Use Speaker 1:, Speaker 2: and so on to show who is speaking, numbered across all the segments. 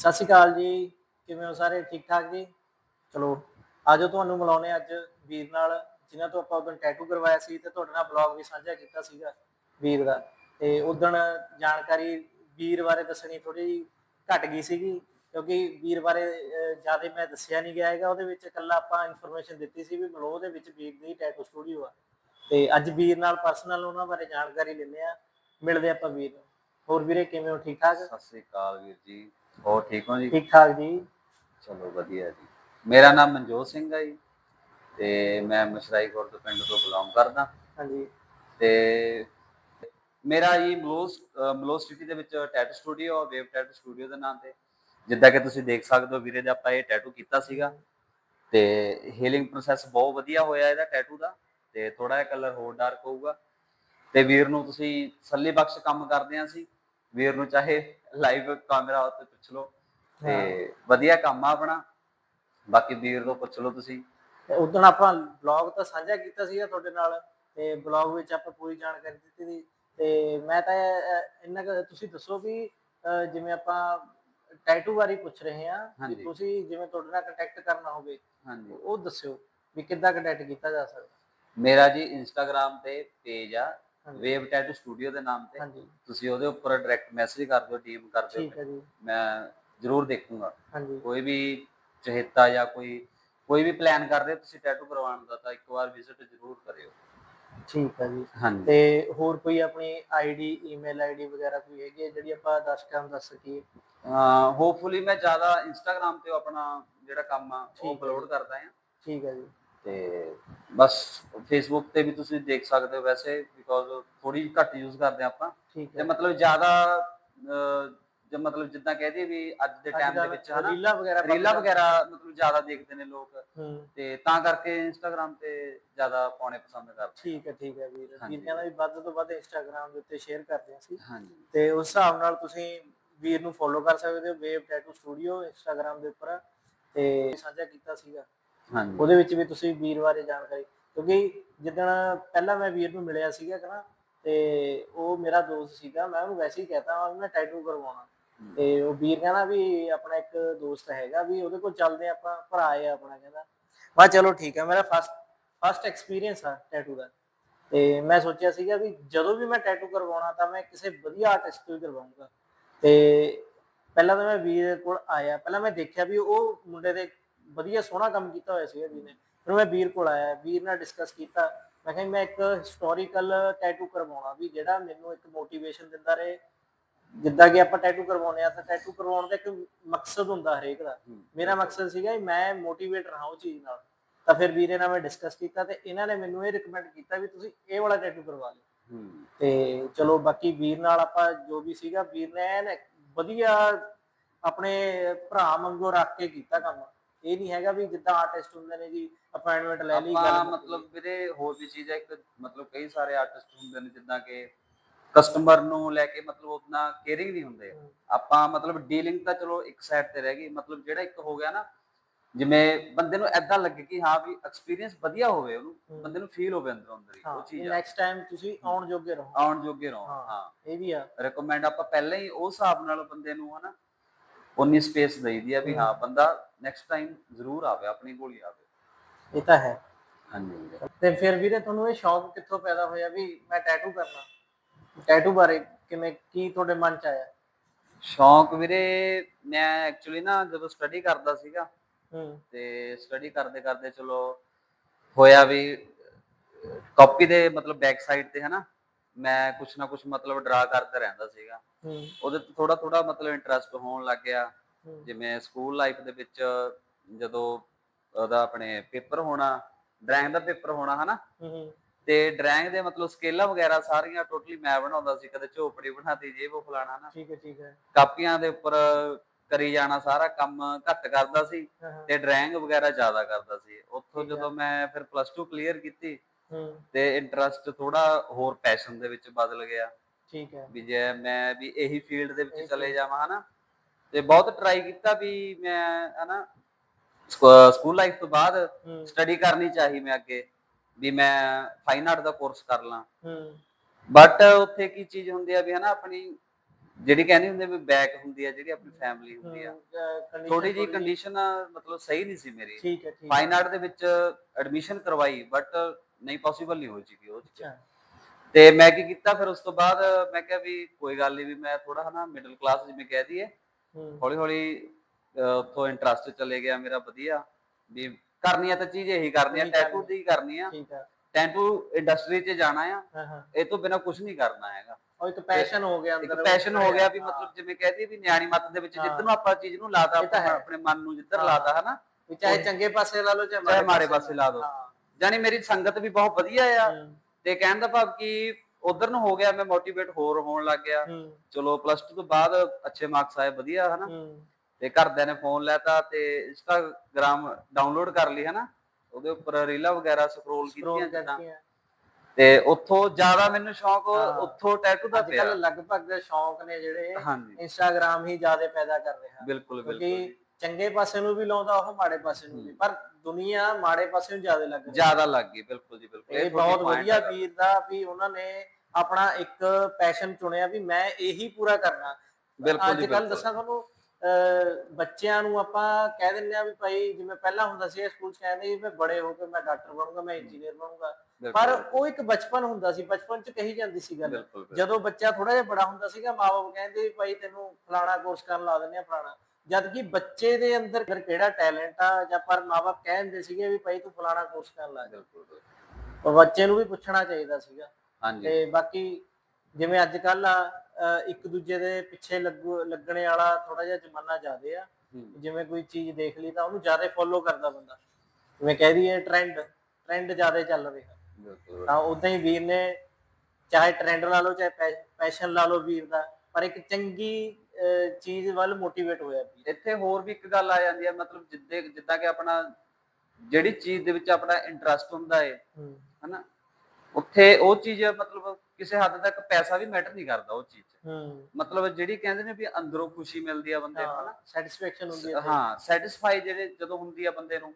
Speaker 1: ਸਤਿ ਸ਼੍ਰੀ ਅਕਾਲ ਜੀ। ਕਿਵੇਂ ਹੋ ਸਾਰੇ? ਠੀਕ ਠਾਕ ਜੀ? ਚਲੋ, ਆਜੋ ਤੁਹਾਨੂੰ ਮਿਲਾਉਣੇ ਅੱਜ ਵੀਰ ਨਾਲ, ਜਿਨ੍ਹਾਂ ਤੋਂ ਆਪਾਂ ਉਦੋਂ ਟੈਟੂ ਕਰਵਾਇਆ ਸੀ ਤੇ ਤੁਹਾਡੇ ਨਾਲ ਬਲੌਗ ਵੀ ਸਾਂਝਾ ਕੀਤਾ ਸੀਗਾ ਵੀਰ ਦਾ। ਤੇ ਉਦੋਂ ਜਾਣਕਾਰੀ ਵੀਰ ਬਾਰੇ ਦੱਸਣੀ ਥੋੜੀ ਜਿਹੀ ਘਟ ਗਈ ਸੀਗੀ, ਕਿਉਂਕਿ ਵੀਰ ਬਾਰੇ ਜ਼ਿਆਦਾ ਮੈਂ ਦੱਸਿਆ ਨਹੀਂ ਗਿਆ ਹੈਗਾ। ਉਹਦੇ ਵਿੱਚ ਇਕੱਲਾ ਆਪਾਂ ਇਨਫੋਰਮੇਸ਼ਨ ਦਿੱਤੀ ਸੀ ਵੀ ਮਲੋਹ ਦੇ ਵਿੱਚ ਵੀਰ ਦੀ ਟੈਟੂ ਸਟੂਡੀਓ ਆ। ਤੇ ਅੱਜ ਵੀਰ ਨਾਲ ਪਰਸਨਲ ਉਹਨਾਂ ਬਾਰੇ ਜਾਣਕਾਰੀ ਲੈਂਦੇ ਆ ਮਿਲਦੇ ਆਪਾਂ ਵੀਰ ਨੂੰ। ਹੋਰ ਵੀਰੇ, ਕਿਵੇਂ ਹੋ? ਠੀਕ ਠਾਕ?
Speaker 2: ਸਤਿ ਸ੍ਰੀ ਅਕਾਲ ਵੀਰ ਜੀ। ਹੋਰ ਠੀਕ ਹੋ ਜੀ?
Speaker 1: ਠੀਕ ਠਾਕ ਜੀ।
Speaker 2: ਚਲੋ ਵਧੀਆ ਜੀ। ਮੇਰਾ ਨਾਮ ਮਨਜੋਤ ਸਿੰਘ ਹੈ ਜੀ ਤੇ ਮੈਂ ਮਸ਼ਰਾਈ ਖੁਰਦ ਪਿੰਡ ਤੋਂ ਬਿਲੋਂਗ ਕਰਦਾ।
Speaker 1: ਹਾਂਜੀ।
Speaker 2: ਤੇ ਮੇਰਾ ਜੀ ਮਲੋਸ ਮਲੋਸ ਸਿਟੀ ਦੇ ਵਿੱਚ tattoo studio wave tattoo studio ਦੇ ਨਾਮ ਤੇ। ਜਿੱਦਾਂ ਕਿ ਤੁਸੀਂ ਦੇਖ ਸਕਦੇ ਹੋ ਵੀਰੇ ਦੇ ਆਪਾਂ ਇਹ ਟੈਟੂ ਕੀਤਾ ਸੀਗਾ ਤੇ ਹੀਲਿੰਗ ਪ੍ਰੋਸੈਸ ਬਹੁਤ ਵਧੀਆ ਹੋਇਆ ਇਹਦਾ ਟੈਟੂ ਦਾ ਤੇ ਥੋੜਾ ਜਿਹਾ ਕਲਰ ਹੋਰ ਡਾਰਕ ਹੋਊਗਾ। ਤੇ ਵੀਰ ਨੂੰ ਤੁਸੀਂ ਸੱਲੀ ਬਖਸ਼ ਕੰਮ ਕਰਦੇ ਆਂ ਸੀ ਵੀਰ ਨੂੰ ਚਾਹੇ ਲਾਈਵ ਕੈਮਰਾ ਉੱਤੇ ਪੁੱਛ ਲਓ। ਤੇ ਵਧੀਆ ਕੰਮ ਆ ਆਪਣਾ। ਬਾਕੀ ਵੀਰ ਤੋਂ ਪੁੱਛ ਲਓ ਤੁਸੀਂ।
Speaker 1: ਉਦੋਂ ਆਪਾਂ ਬਲੌਗ ਤਾਂ ਸਾਂਝਾ ਕੀਤਾ ਸੀਗਾ ਤੁਹਾਡੇ ਨਾਲ। ਤੇ ਬਲੌਗ ਵਿੱਚ ਆਪਾਂ ਪੂਰੀ ਜਾਣਕਾਰੀ ਦਿੱਤੀ ਸੀ। ਤੇ ਮੈਂ ਤਾਂ ਇੰਨਾ ਤੁਸੀਂ ਦੱਸੋ ਵੀ ਜਿਵੇਂ ਆਪਾਂ ਟੈਟੂ ਬਾਰੇ ਪੁੱਛ ਰਹੇ ਆ। ਤੁਸੀਂ ਜਿਵੇਂ ਤੁਹਾਡੇ ਨਾਲ ਕੰਟੈਕਟ ਕਰਨਾ ਹੋਵੇ
Speaker 2: ਹਾਂਜੀ।
Speaker 1: ਉਹ ਦੱਸਿਓ ਵੀ ਕਿੱਦਾਂ ਕੰਟੈਕਟ ਕੀਤਾ ਜਾ ਸਕਦਾ।
Speaker 2: ਮੇਰਾ ਜੀ ਇੰਸਟਾਗ੍ਰam ਤੇ ਪੇਜ ਆ। ਵੇਵ ਟੈਟੂ ਸਟੂਡੀਓ ਦੇ ਨਾਮ ਤੇ।
Speaker 1: ਹਾਂਜੀ।
Speaker 2: ਤੁਸੀਂ ਉਹਦੇ ਉੱਪਰ ਡਾਇਰੈਕਟ ਮੈਸੇਜ ਕਰ ਦਿਓ ਡੀਐਮ ਕਰ
Speaker 1: ਠੀਕ
Speaker 2: ਦਿਓ
Speaker 1: ਹੈ ਜੀ।
Speaker 2: ਮੈਂ ਜ਼ਰੂਰ ਦੇਖੂੰਗਾ।
Speaker 1: ਹਾਂਜੀ।
Speaker 2: ਕੋਈ ਵੀ ਚਹੇਤਾ ਜਾਂ ਕੋਈ ਕੋਈ ਵੀ ਪਲਾਨ ਕਰਦੇ ਹੋ ਤੁਸੀਂ ਟੈਟੂ ਕਰਵਾਉਣ ਦਾ ਤਾਂ ਇੱਕ ਵਾਰ ਵਿਜ਼ਿਟ ਜ਼ਰੂਰ ਕਰਿਓ।
Speaker 1: ਠੀਕ ਹੈ ਜੀ।
Speaker 2: ਹਾਂਜੀ।
Speaker 1: ਤੇ ਹੋਰ ਕੋਈ ਆਪਣੀ ਆਈਡੀ ਈਮੇਲ ਆਈਡੀ ਵਗੈਰਾ ਕੋਈ ਹੈਗੀ ਹੈ ਜਿਹੜੀ ਆਪਾਂ ਦਰਸ਼ਕਾਂ ਨੂੰ ਦੱਸ ਸਕੀਏ?
Speaker 2: ਹੋਪਫੁਲੀ ਮੈਂ ਜ਼ਿਆਦਾ ਇੰਸਟਾਗ੍ਰam ਤੇ ਆਪਣਾ ਜਿਹੜਾ ਕੰਮ ਆ
Speaker 1: ਠੀਕ
Speaker 2: ਉਹ ਅਪਲੋਡ। ਕਰਦਾ ਹਾਂ।
Speaker 1: ਠੀਕ ਹੈ ਜੀ।
Speaker 2: ਤੇ ਬਸ ਫੇਸਬੁੱਕ ਤੇ ਵੀ ਤੁਸੀਂ ਦੇਖ ਸਕਦੇ ਹੋ ਵੈਸੇ ਬਿਕੋਜ਼ ਥੋੜੀ ਘੱਟ ਯੂਜ਼ ਕਰਦੇ ਹਾਂ ਆਪਾਂ।
Speaker 1: ਠੀਕ
Speaker 2: ਤੇ
Speaker 1: ਹੈ।
Speaker 2: ਮਤਲਬ ਜ਼ਿਆਦਾ ਅਹ, ਜੇ ਮਤਲਬ ਜਿੱਦਾਂ ਕਹਿ ਦਈਏ ਵੀ ਅੱਜ ਦੇ ਟਾਈਮ ਦੇ ਵਿੱਚ ਹਨਾ
Speaker 1: ਰੀਲਾ ਵਗੈਰਾ
Speaker 2: ਰੀਲਾਂ ਵਗੈਰਾ ਮਤਲਬ ਜ਼ਿਆਦਾ ਦੇਖਦੇ ਨੇ ਲੋਕ।
Speaker 1: ਹੂੰ।
Speaker 2: ਤੇ ਤਾਂ ਕਰਕੇ ਇੰਸਟਾਗ੍ਰam ਤੇ ਜ਼ਿਆਦਾ ਪਾਉਣੇ ਪਸੰਦ ਕਰਦੇ
Speaker 1: ਠੀਕ ਹੈ ਠੀਕ ਹੈ ਵੀਰ।
Speaker 2: ਹਾਂਜੀ।
Speaker 1: ਵੀਰ ਕਹਿੰਦਾ ਵੀ ਵੱਧ ਤੋਂ ਵੱਧ ਇੰਸਟਾਗ੍ਰam ਦੇ ਉੱਤੇ ਸ਼ੇਅਰ ਕਰਦੇ ਹਾਂ ਅਸੀਂ।
Speaker 2: ਹਾਂਜੀ।
Speaker 1: ਤੇ ਉਸ ਹਿਸਾਬ ਨਾਲ ਤੁਸੀਂ ਵੀਰ ਨੂੰ ਫੋਲੋ ਕਰ ਸਕਦੇ ਹੋ ਵੇਵ ਟੈਟੂ ਸਟੂਡੀਓ ਇੰਸਟਾਗ੍ਰam ਦੇ ਉੱਪਰ। ਤੇ ਸਾਂਝਾ ਕੀਤਾ ਸੀਗਾ।
Speaker 2: ਹਾਂਜੀ।
Speaker 1: ਉਹਦੇ ਵਿੱਚ ਵੀ ਤੁਸੀਂ ਵੀਰ ਬਾਰੇ ਜਾਣਕਾਰੀ ਕਿਉਂਕਿ ਜਿੱਦਣ ਪਹਿਲਾਂ ਮੈਂ ਵੀਰ ਨੂੰ ਮਿਲਿਆ ਸੀਗਾ ਕਹਣਾ ਤੇ ਉਹ ਮੇਰਾ ਦੋਸਤ ਸੀਗਾ ਮੈਂ ਉਹਨੂੰ ਵੈਸੇ ਹੀ ਕਹਤਾ ਮੈਂ ਟੈਟੂ ਕਰਵਾਉਣਾ। ਤੇ ਉਹ ਵੀਰ ਕਹਿੰਦਾ ਵੀ ਆਪਣਾ ਇੱਕ ਦੋਸਤ ਹੈਗਾ ਵੀ ਉਹਦੇ ਕੋਲ ਚੱਲਦੇ ਆਪਾਂ ਭਰਾ ਹੈ ਆਪਣਾ ਕਹਿੰਦਾ। ਮੈਂ ਚਲੋ ਠੀਕ ਹੈ ਮੇਰਾ ਫਸਟ ਫਸਟ ਐਕਸਪੀਰੀਅੰਸ ਆ ਟੈਟੂ ਦਾ। ਤੇ ਮੈਂ ਸੋਚਿਆ ਸੀਗਾ ਵੀ ਜਦੋਂ ਵੀ ਮੈਂ ਟੈਟੂ ਕਰਵਾਉਣਾ ਤਾਂ ਮੈਂ ਕਿਸੇ ਵਧੀਆ ਆਰਟਿਸਟ ਤੋਂ ਕਰਵਾਉਂਗਾ। ਤੇ ਪਹਿਲਾਂ ਤਾਂ ਮੈਂ ਵੀਰ ਕੋਲ ਆਇਆ ਪਹਿਲਾਂ ਮੈਂ ਦੇਖਿਆ ਵੀ ਉਹ ਮੁੰਡੇ ਦੇ ਵਧੀਆ ਸੋਹਣਾ ਕੰਮ ਕੀਤਾ ਹੋਇਆ ਸੀਗਾ ਵੀਰ ਨੇ। ਫਿਰ ਮੈਂ ਵੀਰ ਕੋਲ ਆਇਆ ਵੀਰ ਨਾਲ ਡਿਸਕਸ ਕੀਤਾ। ਮੈਂ ਕਿਹਾ ਮੈਂ ਇੱਕ ਹਿਸਟੋਰੀਕਲ ਟੈਟੂ ਕਰਵਾਉਣਾ ਵੀ ਜਿਹੜਾ ਮੈਨੂੰ ਇੱਕ ਮੋਟੀਵੇਸ਼ਨ ਦਿੰਦਾ ਰਹੇ। ਜਿੱਦਾਂ ਕਿ ਆਪਾਂ ਟੈਟੂ ਕਰਵਾਉਂਦੇ ਆ ਤਾਂ ਟੈਟੂ ਕਰਵਾਉਣ ਦਾ ਇੱਕ ਮਕਸਦ ਹੁੰਦਾ ਹਰੇਕ ਦਾ। ਮੇਰਾ ਮਕਸਦ ਸੀਗਾ ਮੈਂ ਮੋਟੀਵੇਟ ਰਹਾ ਉਹ ਚੀਜ਼ ਨਾਲ। ਤਾਂ ਫਿਰ ਵੀਰੇ ਨਾਲ ਮੈਂ ਡਿਸਕਸ ਕੀਤਾ ਤੇ ਇਹਨਾਂ ਨੇ ਮੈਨੂੰ ਇਹ ਰეკਮੈਂਡ ਕੀਤਾ ਵੀ ਤੁਸੀਂ ਇਹ ਵਾਲਾ ਟੈਟੂ ਕਰਵਾ ਲਓ। ਤੇ ਚਲੋ ਬਾਕੀ ਵੀਰ ਨਾਲ ਆਪਾਂ ਜੋ ਵੀ ਸੀਗਾ ਵੀਰ ਨੇ ਵਧੀਆ ਆਪਣੇ ਭਰਾ ਵਾਂਗੂ ਰੱਖ ਕੇ ਕੀਤਾ ਕੰਮ। ਇਹ ਨਹੀਂ ਹੈਗਾ ਵੀ ਜਿੱਦਾਂ ਆਰਟਿਸਟ ਹੁੰਦੇ ਨੇ ਜੀ ਅਪਾਇੰਟਮੈਂਟ ਲੈ ਲਈ
Speaker 2: ਆਪਾਂ ਮਤਲਬ ਵੀਰੇ ਹੋਰ ਵੀ ਚੀਜ਼ ਹੈ ਇੱਕ ਮਤਲਬ ਕਈ ਸਾਰੇ ਆਰਟਿਸਟ ਹੁੰਦੇ ਨੇ ਜਿੱਦਾਂ ਕਿ ਕਸਟਮਰ ਨੂੰ ਲੈ ਕੇ ਮਤਲਬ ਉਤਨਾ ਕੇਅਰਿੰਗ ਨਹੀਂ ਹੁੰਦੇ। ਆਪਾਂ ਮਤਲਬ ਡੀਲਿੰਗ ਤਾਂ ਚਲੋ ਇੱਕ ਸਾਈਡ ਤੇ ਰਹਿ ਗਈ ਮਤਲਬ ਜਿਹੜਾ ਇੱਕ ਹੋ ਗਿਆ ਨਾ ਜਿਵੇਂ ਬੰਦੇ ਨੂੰ ਐਦਾਂ ਲੱਗੇ ਕਿ ਹਾਂ ਵੀ ਐਕਸਪੀਰੀਅੰਸ ਵਧੀਆ ਹੋਵੇ ਉਹਨੂੰ। ਬੰਦੇ ਨੂੰ ਫੀਲ ਹੋਵੇ ਅੰਦਰੋਂ ਅੰਦਰ ਹੀ ਉਹ ਚੀਜ਼ ਆ।
Speaker 1: ਨੈਕਸਟ ਟਾਈਮ ਤੁਸੀਂ ਆਉਣ ਜੋਗੇ ਰਹੋ
Speaker 2: ਆਉਣ ਜੋਗੇ ਰਹੋ
Speaker 1: ਹਾਂ।
Speaker 2: ਹਾਂ
Speaker 1: ਇਹ ਵੀ ਆ
Speaker 2: ਰეკਮੈਂਡ ਆਪਾਂ ਪਹਿਲਾਂ ਹੀ ਉਸ ਹਿਸਾਬ ਨਾਲ ਬੰਦੇ ਨੂੰ ਹਨਾ ਉਨੀ ਸਪੇਸ ਦੇਈਦੀ ਆ ਵੀ ਹਾਂ ਬੰਦਾ ਨੈਕਸਟ ਟਾਈਮ ਜ਼ਰੂਰ ਆਵੇ ਆਪਣੀ ਕੋਲ ਹੀ ਆਵੇ।
Speaker 1: ਇਹ ਤਾਂ ਹੈ।
Speaker 2: ਹਾਂਜੀ।
Speaker 1: ਤੇ ਫਿਰ ਵੀਰੇ ਤੁਹਾਨੂੰ ਇਹ ਸ਼ੌਕ ਕਿੱਥੋਂ ਪੈਦਾ ਹੋਇਆ ਵੀ ਮੈਂ ਟੈਟੂ ਕਰਨਾ? ਟੈਟੂ ਬਾਰੇ ਕਿਵੇਂ ਕੀ ਤੁਹਾਡੇ ਮਨ ਚ ਆਇਆ?
Speaker 2: ਸ਼ੌਂਕ ਵੀਰੇ ਮੈਂ ਐਕਚੁਅਲੀ ਨਾ ਜਦੋਂ ਸਟੱਡੀ ਕਰਦਾ ਸੀਗਾ
Speaker 1: ਹੂੰ।
Speaker 2: ਤੇ ਸਟੱਡੀ ਕਰਦੇ ਕਰਦੇ ਚਲੋ ਹੋਇਆ ਵੀ ਕਾਪੀ ਦੇ ਮਤਲਬ ਬੈਕ ਸਾਈਡ ਤੇ ਹਨਾ ਮੈਂ ਕੁਛ ਨਾ ਕੁਛ ਮਤਲਬ ਡਰਾ ਕਰਦਾ ਰਹਿੰਦਾ ਸੀਗਾ।
Speaker 1: ਹੂੰ।
Speaker 2: ਉਹਦੇ ਤੋਂ ਥੋੜਾ ਥੋੜਾ ਮਤਲਬ ਇੰਟਰਸਟ ਹੋਣ ਲੱਗ ਗਿਆ। ਜਿਵੇਂ ਸਕੂਲ ਲਾਈਫ ਦੇ ਵਿੱਚ ਜਦੋਂ ਉਹਦਾ ਆਪਣੇ ਪੇਪਰ ਹੋਣਾ ਡਰਾਇੰਗ ਦਾ ਪੇਪਰ ਹੋਣਾ ਹਨਾ? ਤੇ ਡਰਾਇੰਗ ਦੇ ਮਤਲਬ ਸਕੇਲਾਂ ਵਗੈਰਾ ਸਾਰੀਆਂ ਟੋਟਲੀ ਮੈਂ ਬਣਾਉਂਦਾ ਸੀ ਕਦੇ ਝੋਪੜੀ ਬਣਾਤੀ ਜੇ ਉਹ ਫਲਾਣਾ ਨਾ
Speaker 1: ਠੀਕ ਹੈ ਠੀਕ ਹੈ।
Speaker 2: ਕਾਪੀਆਂ ਦੇ ਉੱਪਰ ਕਰੀ ਜਾਣਾ ਸਾਰਾ ਕੰਮ ਘੱਟ ਕਰਦਾ ਸੀ ਤੇ ਡਰਾਇੰਗ ਵਗੈਰਾ ਜ਼ਿਆਦਾ ਕਰਦਾ ਸੀ। ਉੱਥੋਂ। ਜਦੋਂ ਮੈਂ ਫਿਰ ਪਲੱਸ 2 ਕਲੀਅਰ ਕੀਤੀ ਤੇ ਇੰਟਰਸਟ ਥੋੜਾ ਹੋਰ ਪੈਸ਼ਨ ਦੇ ਵਿੱਚ ਬਦਲ ਗਿਆ।
Speaker 1: ਠੀਕ ਹੈ।
Speaker 2: ਵੀ ਜੇ ਮੈਂ ਵੀ ਇਹੀ ਫੀਲਡ ਦੇ ਵਿੱਚ ਚਲੇ। ਜਾਵਾਂ ਹਨਾ? ਤੇ ਬਹੁਤ ਟਰਾਈ ਕੀਤਾ ਵੀ ਮੈਂ ਹਨਾ ਸਕੂਲ ਲਾਈਫ ਤੋਂ ਬਾਅਦ
Speaker 1: ਹੂੰ।
Speaker 2: ਸਟੱਡੀ ਕਰਨੀ ਚਾਹੀ ਮੈਂ ਅੱਗੇ ਵੀ ਮੈਂ ਫਾਈਨ ਆਰਟ ਦਾ ਕੋਰਸ ਕਰ ਲਾਂ।
Speaker 1: ਹੂੰ।
Speaker 2: ਬਟ ਉੱਥੇ ਕੀ ਚੀਜ਼ ਹੁੰਦੀ ਆ ਵੀ ਹਨਾ ਆਪਣੀ ਜਿਹੜੀ ਕਹਿੰਦੇ ਹੁੰਦੇ ਵੀ ਬੈਕ ਹੁੰਦੀ ਆ ਜਿਹੜੀ ਆਪਣੀ ਫੈਮਿਲੀ ਹੁੰਦੀ ਆ। ਥੋੜੀ ਜੀ ਕੰਡੀਸ਼ਨ ਮਤਲਬ ਸਹੀ ਨਹੀਂ ਸੀ ਮੇਰੀ।
Speaker 1: ਠੀਕ ਹੈ ਠੀਕ
Speaker 2: ਫਾਈਨ ਆਰਟ ਦੇ ਵਿੱਚ ਐਡਮਿਸ਼ਨ ਕਰਵਾਈ ਬਟ ਨਹੀਂ ਪੋਸੀਬਲ ਨਹੀਂ ਹੋਈ ਸੀਗੀ ਉਹ ਚੀਜ਼। ਤੇ ਮੈਂ ਕੀ ਕੀਤਾ ਫਿਰ ਉਸ ਤੋਂ ਬਾਅਦ ਮੈਂ ਕਿਹਾ ਵੀ ਕੋਈ ਗੱਲ ਨਹੀਂ ਵੀ ਮੈਂ ਥੋੜਾ ਹਨਾ ਮਿਡਲ ਕਲਾਸ ਜਿਵੇਂ ਕਹਿ ਦਈਏ
Speaker 1: ਹੂੰ
Speaker 2: ਹੌਲੀ ਹੌਲੀ ਉੱਥੋਂ ਇੰਟਰਸਟ ਚਲੇ ਗਿਆ ਮੇਰਾ ਵਧੀਆ ਵੀ ਕਰਨੀ ਆ ਤਾਂ ਚੀਜ਼ ਇਹੀ ਕਰਨੀ ਆ। ਟੈਟੂ ਦੀ ਕਰਨੀ ਆ
Speaker 1: ਠੀਕ ਹੈ
Speaker 2: ਟੈਟੂ ਇੰਡਸਟਰੀ 'ਚ ਜਾਣਾ ਆ ਇਹ ਤੋਂ ਬਿਨਾ ਕੁਝ ਨਹੀਂ ਕਰਨਾ ਹੈਗਾ।
Speaker 1: ਉਹ ਇੱਕ ਪੈਸ਼ਨ ਹੋ ਗਿਆ
Speaker 2: ਇੱਕ
Speaker 1: ਅੰਦਰ।
Speaker 2: ਪੈਸ਼ਨ ਹੋ ਗਿਆ ਵੀ। ਮਤਲਬ ਜਿਵੇਂ ਕਹਦੀ ਵੀ ਨਿਆਣੀ ਮੱਤ ਦੇ ਵਿੱਚ। ਜਿੱਧਰ ਨੂੰ ਆਪਾਂ ਚੀਜ਼ ਨੂੰ ਲਾਤਾ। ਆਪਣੇ ਮਨ ਨੂੰ ਜਿੱਧਰ। ਲਾਤਾ ਹਨਾ?
Speaker 1: ਵੀ ਚਾਹੇ ਚੰਗੇ ਪਾਸੇ ਲਾ ਲਓ ਚਾਹੇ
Speaker 2: ਮਾੜੇ ਪਾਸੇ ਲਾ ਦਿਓ ਯਾਨੀ ਮੇਰੀ ਸੰਗਤ ਵੀ ਬਹੁਤ ਵਧੀਆ ਆ ਤੇ ਕਹਿਣ ਦਾ ਭਾਵ ਕਿ ਉਧਰ ਨੂੰ ਹੋ ਗਿਆ ਮੈਂ ਮੋਟੀਵੇਟ ਹੋਰ ਹੋਣ ਲੱਗ ਗਿਆ। ਚਲੋ ਪਲੱਸ 2 ਤੋਂ ਬਾਅਦ ਅੱਛੇ ਮਾਰਕਸ ਆਏ ਵਧੀਆ ਹਨਾ। ਤੇ ਘਰਦਿਆਂ ਨੇ ਫੋਨ ਲੈਤਾ ਤੇ ਇੰਸਟਾਗ੍ਰਾਮ ਡਾਊਨਲੋਡ ਕਰ ਲਈ ਹਨਾ। ਉਹਦੇ ਉੱਪਰ ਰੀਲਾਂ ਵਗੈਰਾ ਸਕਰੋਲ ਕੀਤੀਆਂ ਜਿੱਦਾਂ। ਤੇ ਉੱਥੋਂ ਜ਼ਿਆਦਾ ਮੈਨੂੰ ਸ਼ੌਕ। ਉੱਥੋਂ ਟੈਟੂ ਦਾ ਪਿਆ।
Speaker 1: ਲਗਭਗ ਸ਼ੌਂਕ ਨੇ ਜਿਹੜੇ
Speaker 2: ਹਾਂਜੀ।
Speaker 1: ਇੰਸਟਾਗ੍ਰਾਮ ਹੀ ਜ਼ਿਆਦਾ ਪੈਦਾ ਕਰ ਰਿਹਾ।
Speaker 2: ਬਿਲਕੁਲ ਬਿਲਕੁਲ
Speaker 1: ਚੰਗੇ ਪਾਸੇ ਨੂੰ ਵੀ ਲਾਉਂਦਾ ਉਹ ਮਾੜੇ ਪਾਸੇ ਨੂੰ ਵੀ। ਪਰ ਦੁਨੀਆ ਮਾੜੇ ਪਾਸੇ ਨੂੰ ਜ਼ਿਆਦਾ ਲੱਗ
Speaker 2: ਜ਼ਿਆਦਾ ਲੱਗ ਗਈ ਬਿਲਕੁਲ ਜੀ ਬਿਲਕੁਲ।
Speaker 1: ਇਹ ਬਹੁਤ ਵਧੀਆ। ਵੀਰ ਦਾ ਵੀ ਉਹਨਾਂ ਨੇ ਆਪਣਾ ਇੱਕ ਪੈਸ਼ਨ ਚੁਣਿਆ ਵੀ ਮੈਂ ਇਹੀ ਪੂਰਾ ਕਰਨਾ।
Speaker 2: ਬਿਲਕੁਲ
Speaker 1: ਅੱਜ
Speaker 2: ਜੀ
Speaker 1: ਕੱਲ
Speaker 2: ਬਿਲਕੁਲ।
Speaker 1: ਦੱਸਾਂ ਤੁਹਾਨੂੰ ਬੱਚਿਆਂ ਨੂੰ ਆਪਾਂ ਕਹਿ ਦਿੰਦੇ ਆ ਵੀ ਭਾਈ ਜਿਵੇਂ ਪਹਿਲਾਂ ਹੁੰਦਾ ਸੀ ਸਕੂਲ ਚ ਕਹਿੰਦੇ ਵੀ ਮੈਂ ਬੜੇ ਹੋ ਕੇ ਮੈਂ ਡਾਕਟਰ ਬਣੂੰਗਾ ਮੈਂ ਇੰਜੀਨੀਅਰ ਬਣੂੰਗਾ। ਪਰ ਉਹ ਇੱਕ ਬਚਪਨ ਹੁੰਦਾ ਸੀ ਬਚਪਨ ਚ ਕਹੀ ਜਾਂਦੀ ਸੀ ਗੱਲ। ਜਦੋਂ ਬੱਚਾ ਥੋੜਾ ਜਿਹਾ ਬੜਾ ਹੁੰਦਾ ਸੀਗਾ ਮਾਪੇ ਕਹਿੰਦੇ ਵੀ ਭਾਈ ਤੈਨੂੰ ਫਲਾਣਾ ਕੋਰਸ ਕਰਨ ਲਾ ਦਿੰਦੇ ਆ ਫਲਾਣਾ। ਜਦ ਕਿ ਬੱਚੇ ਦੇ ਅੰਦਰ ਫਿਰ ਕਿਹੜਾ ਟੈਲੈਂਟ ਆ ਜਾਂ ਪਰ ਮਾਪੇ ਕਹਿੰਦੇ ਸੀਗੇ ਵੀ ਭਾਈ ਤੂੰ ਫਲਾਣਾ ਕੋਰਸ ਕਰਨ ਲਾ ਜਾ। ਬੱਚੇ ਨੂੰ ਵੀ ਪੁੱਛਣਾ ਚਾਹੀਦਾ ਸੀਗਾ।
Speaker 2: ਹਾਂਜੀ।
Speaker 1: ਤੇ ਬਾਕੀ ਜਿਵੇਂ ਅੱਜ ਕੱਲ ਆ ਇੱਕ ਦੂਜੇ ਦੇ ਪਿੱਛੇ ਲੱਗੂ ਲੱਗਣੇ ਵਾਲਾ ਥੋੜਾ ਜਿਹਾ ਜ਼ਮਾਨਾ ਜ਼ਿਆਦੇ ਆ। ਜਿਵੇਂ ਕੋਈ ਚੀਜ਼ ਦੇਖ ਲਈ ਤਾਂ ਉਹਨੂੰ ਜ਼ਿਆਦਾ ਫੋਲੋ ਕਰਦਾ ਬੰਦਾ। ਜਿਵੇਂ ਕਹਿ ਦਈਏ ਟ੍ਰੈਂਡ ਟ੍ਰੈਂਡ ਜ਼ਿਆਦਾ ਚੱਲ ਰਿਹਾ।
Speaker 2: ਬਿਲਕੁਲ
Speaker 1: ਤਾਂ ਉਦਾਂ ਹੀ ਵੀਰ ਨੇ ਚਾਹੇ ਟ੍ਰੈਂਡ ਲਾ ਲਓ ਚਾਹੇ ਪੈਸ਼ਨ ਲਾ ਲਓ ਵੀਰ ਦਾ ਪਰ ਇੱਕ ਚੰਗੀ ਚੀਜ਼ ਵੱਲ ਮੋਟੀਵੇਟ ਹੋਇਆ ਵੀਰ
Speaker 2: ਇੱਥੇ ਹੋਰ ਵੀ ਇੱਕ ਗੱਲ ਆ ਜਾਂਦੀ ਹੈ ਮਤਲਬ ਜਿੱਦੇ ਜਿੱਦਾਂ ਕਿ ਆਪਣਾ ਜਿਹੜੀ ਚੀਜ਼ ਦੇ ਵਿੱਚ ਆਪਣਾ ਇੰਟਰਸਟ ਹੁੰਦਾ ਹੈ। ਹਨਾ? ਉੱਥੇ ਉਹ ਚੀਜ਼ ਮਤਲਬ ਕਿਸੇ ਹੱਦ ਤੱਕ ਪੈਸਾ ਵੀ ਮੈਟਰ ਨਹੀਂ ਕਰਦਾ ਉਹ ਚੀਜ਼।
Speaker 1: ਹੂੰ।
Speaker 2: ਮਤਲਬ ਜਿਹੜੀ ਕਹਿੰਦੇ ਨੇ ਵੀ ਅੰਦਰੋਂ ਖੁਸ਼ੀ ਮਿਲਦੀ ਆ ਬੰਦੇ ਨੂੰ ਹਨਾ?
Speaker 1: ਸੈਟੀਸਫੈਕਸ਼ਨ ਹੁੰਦੀ ਹੈ
Speaker 2: ਹਾਂ ਸੈਟੀਸਫਾਈ ਜਿਹੜੇ ਜਦੋਂ ਹੁੰਦੀ ਆ ਬੰਦੇ ਨੂੰ।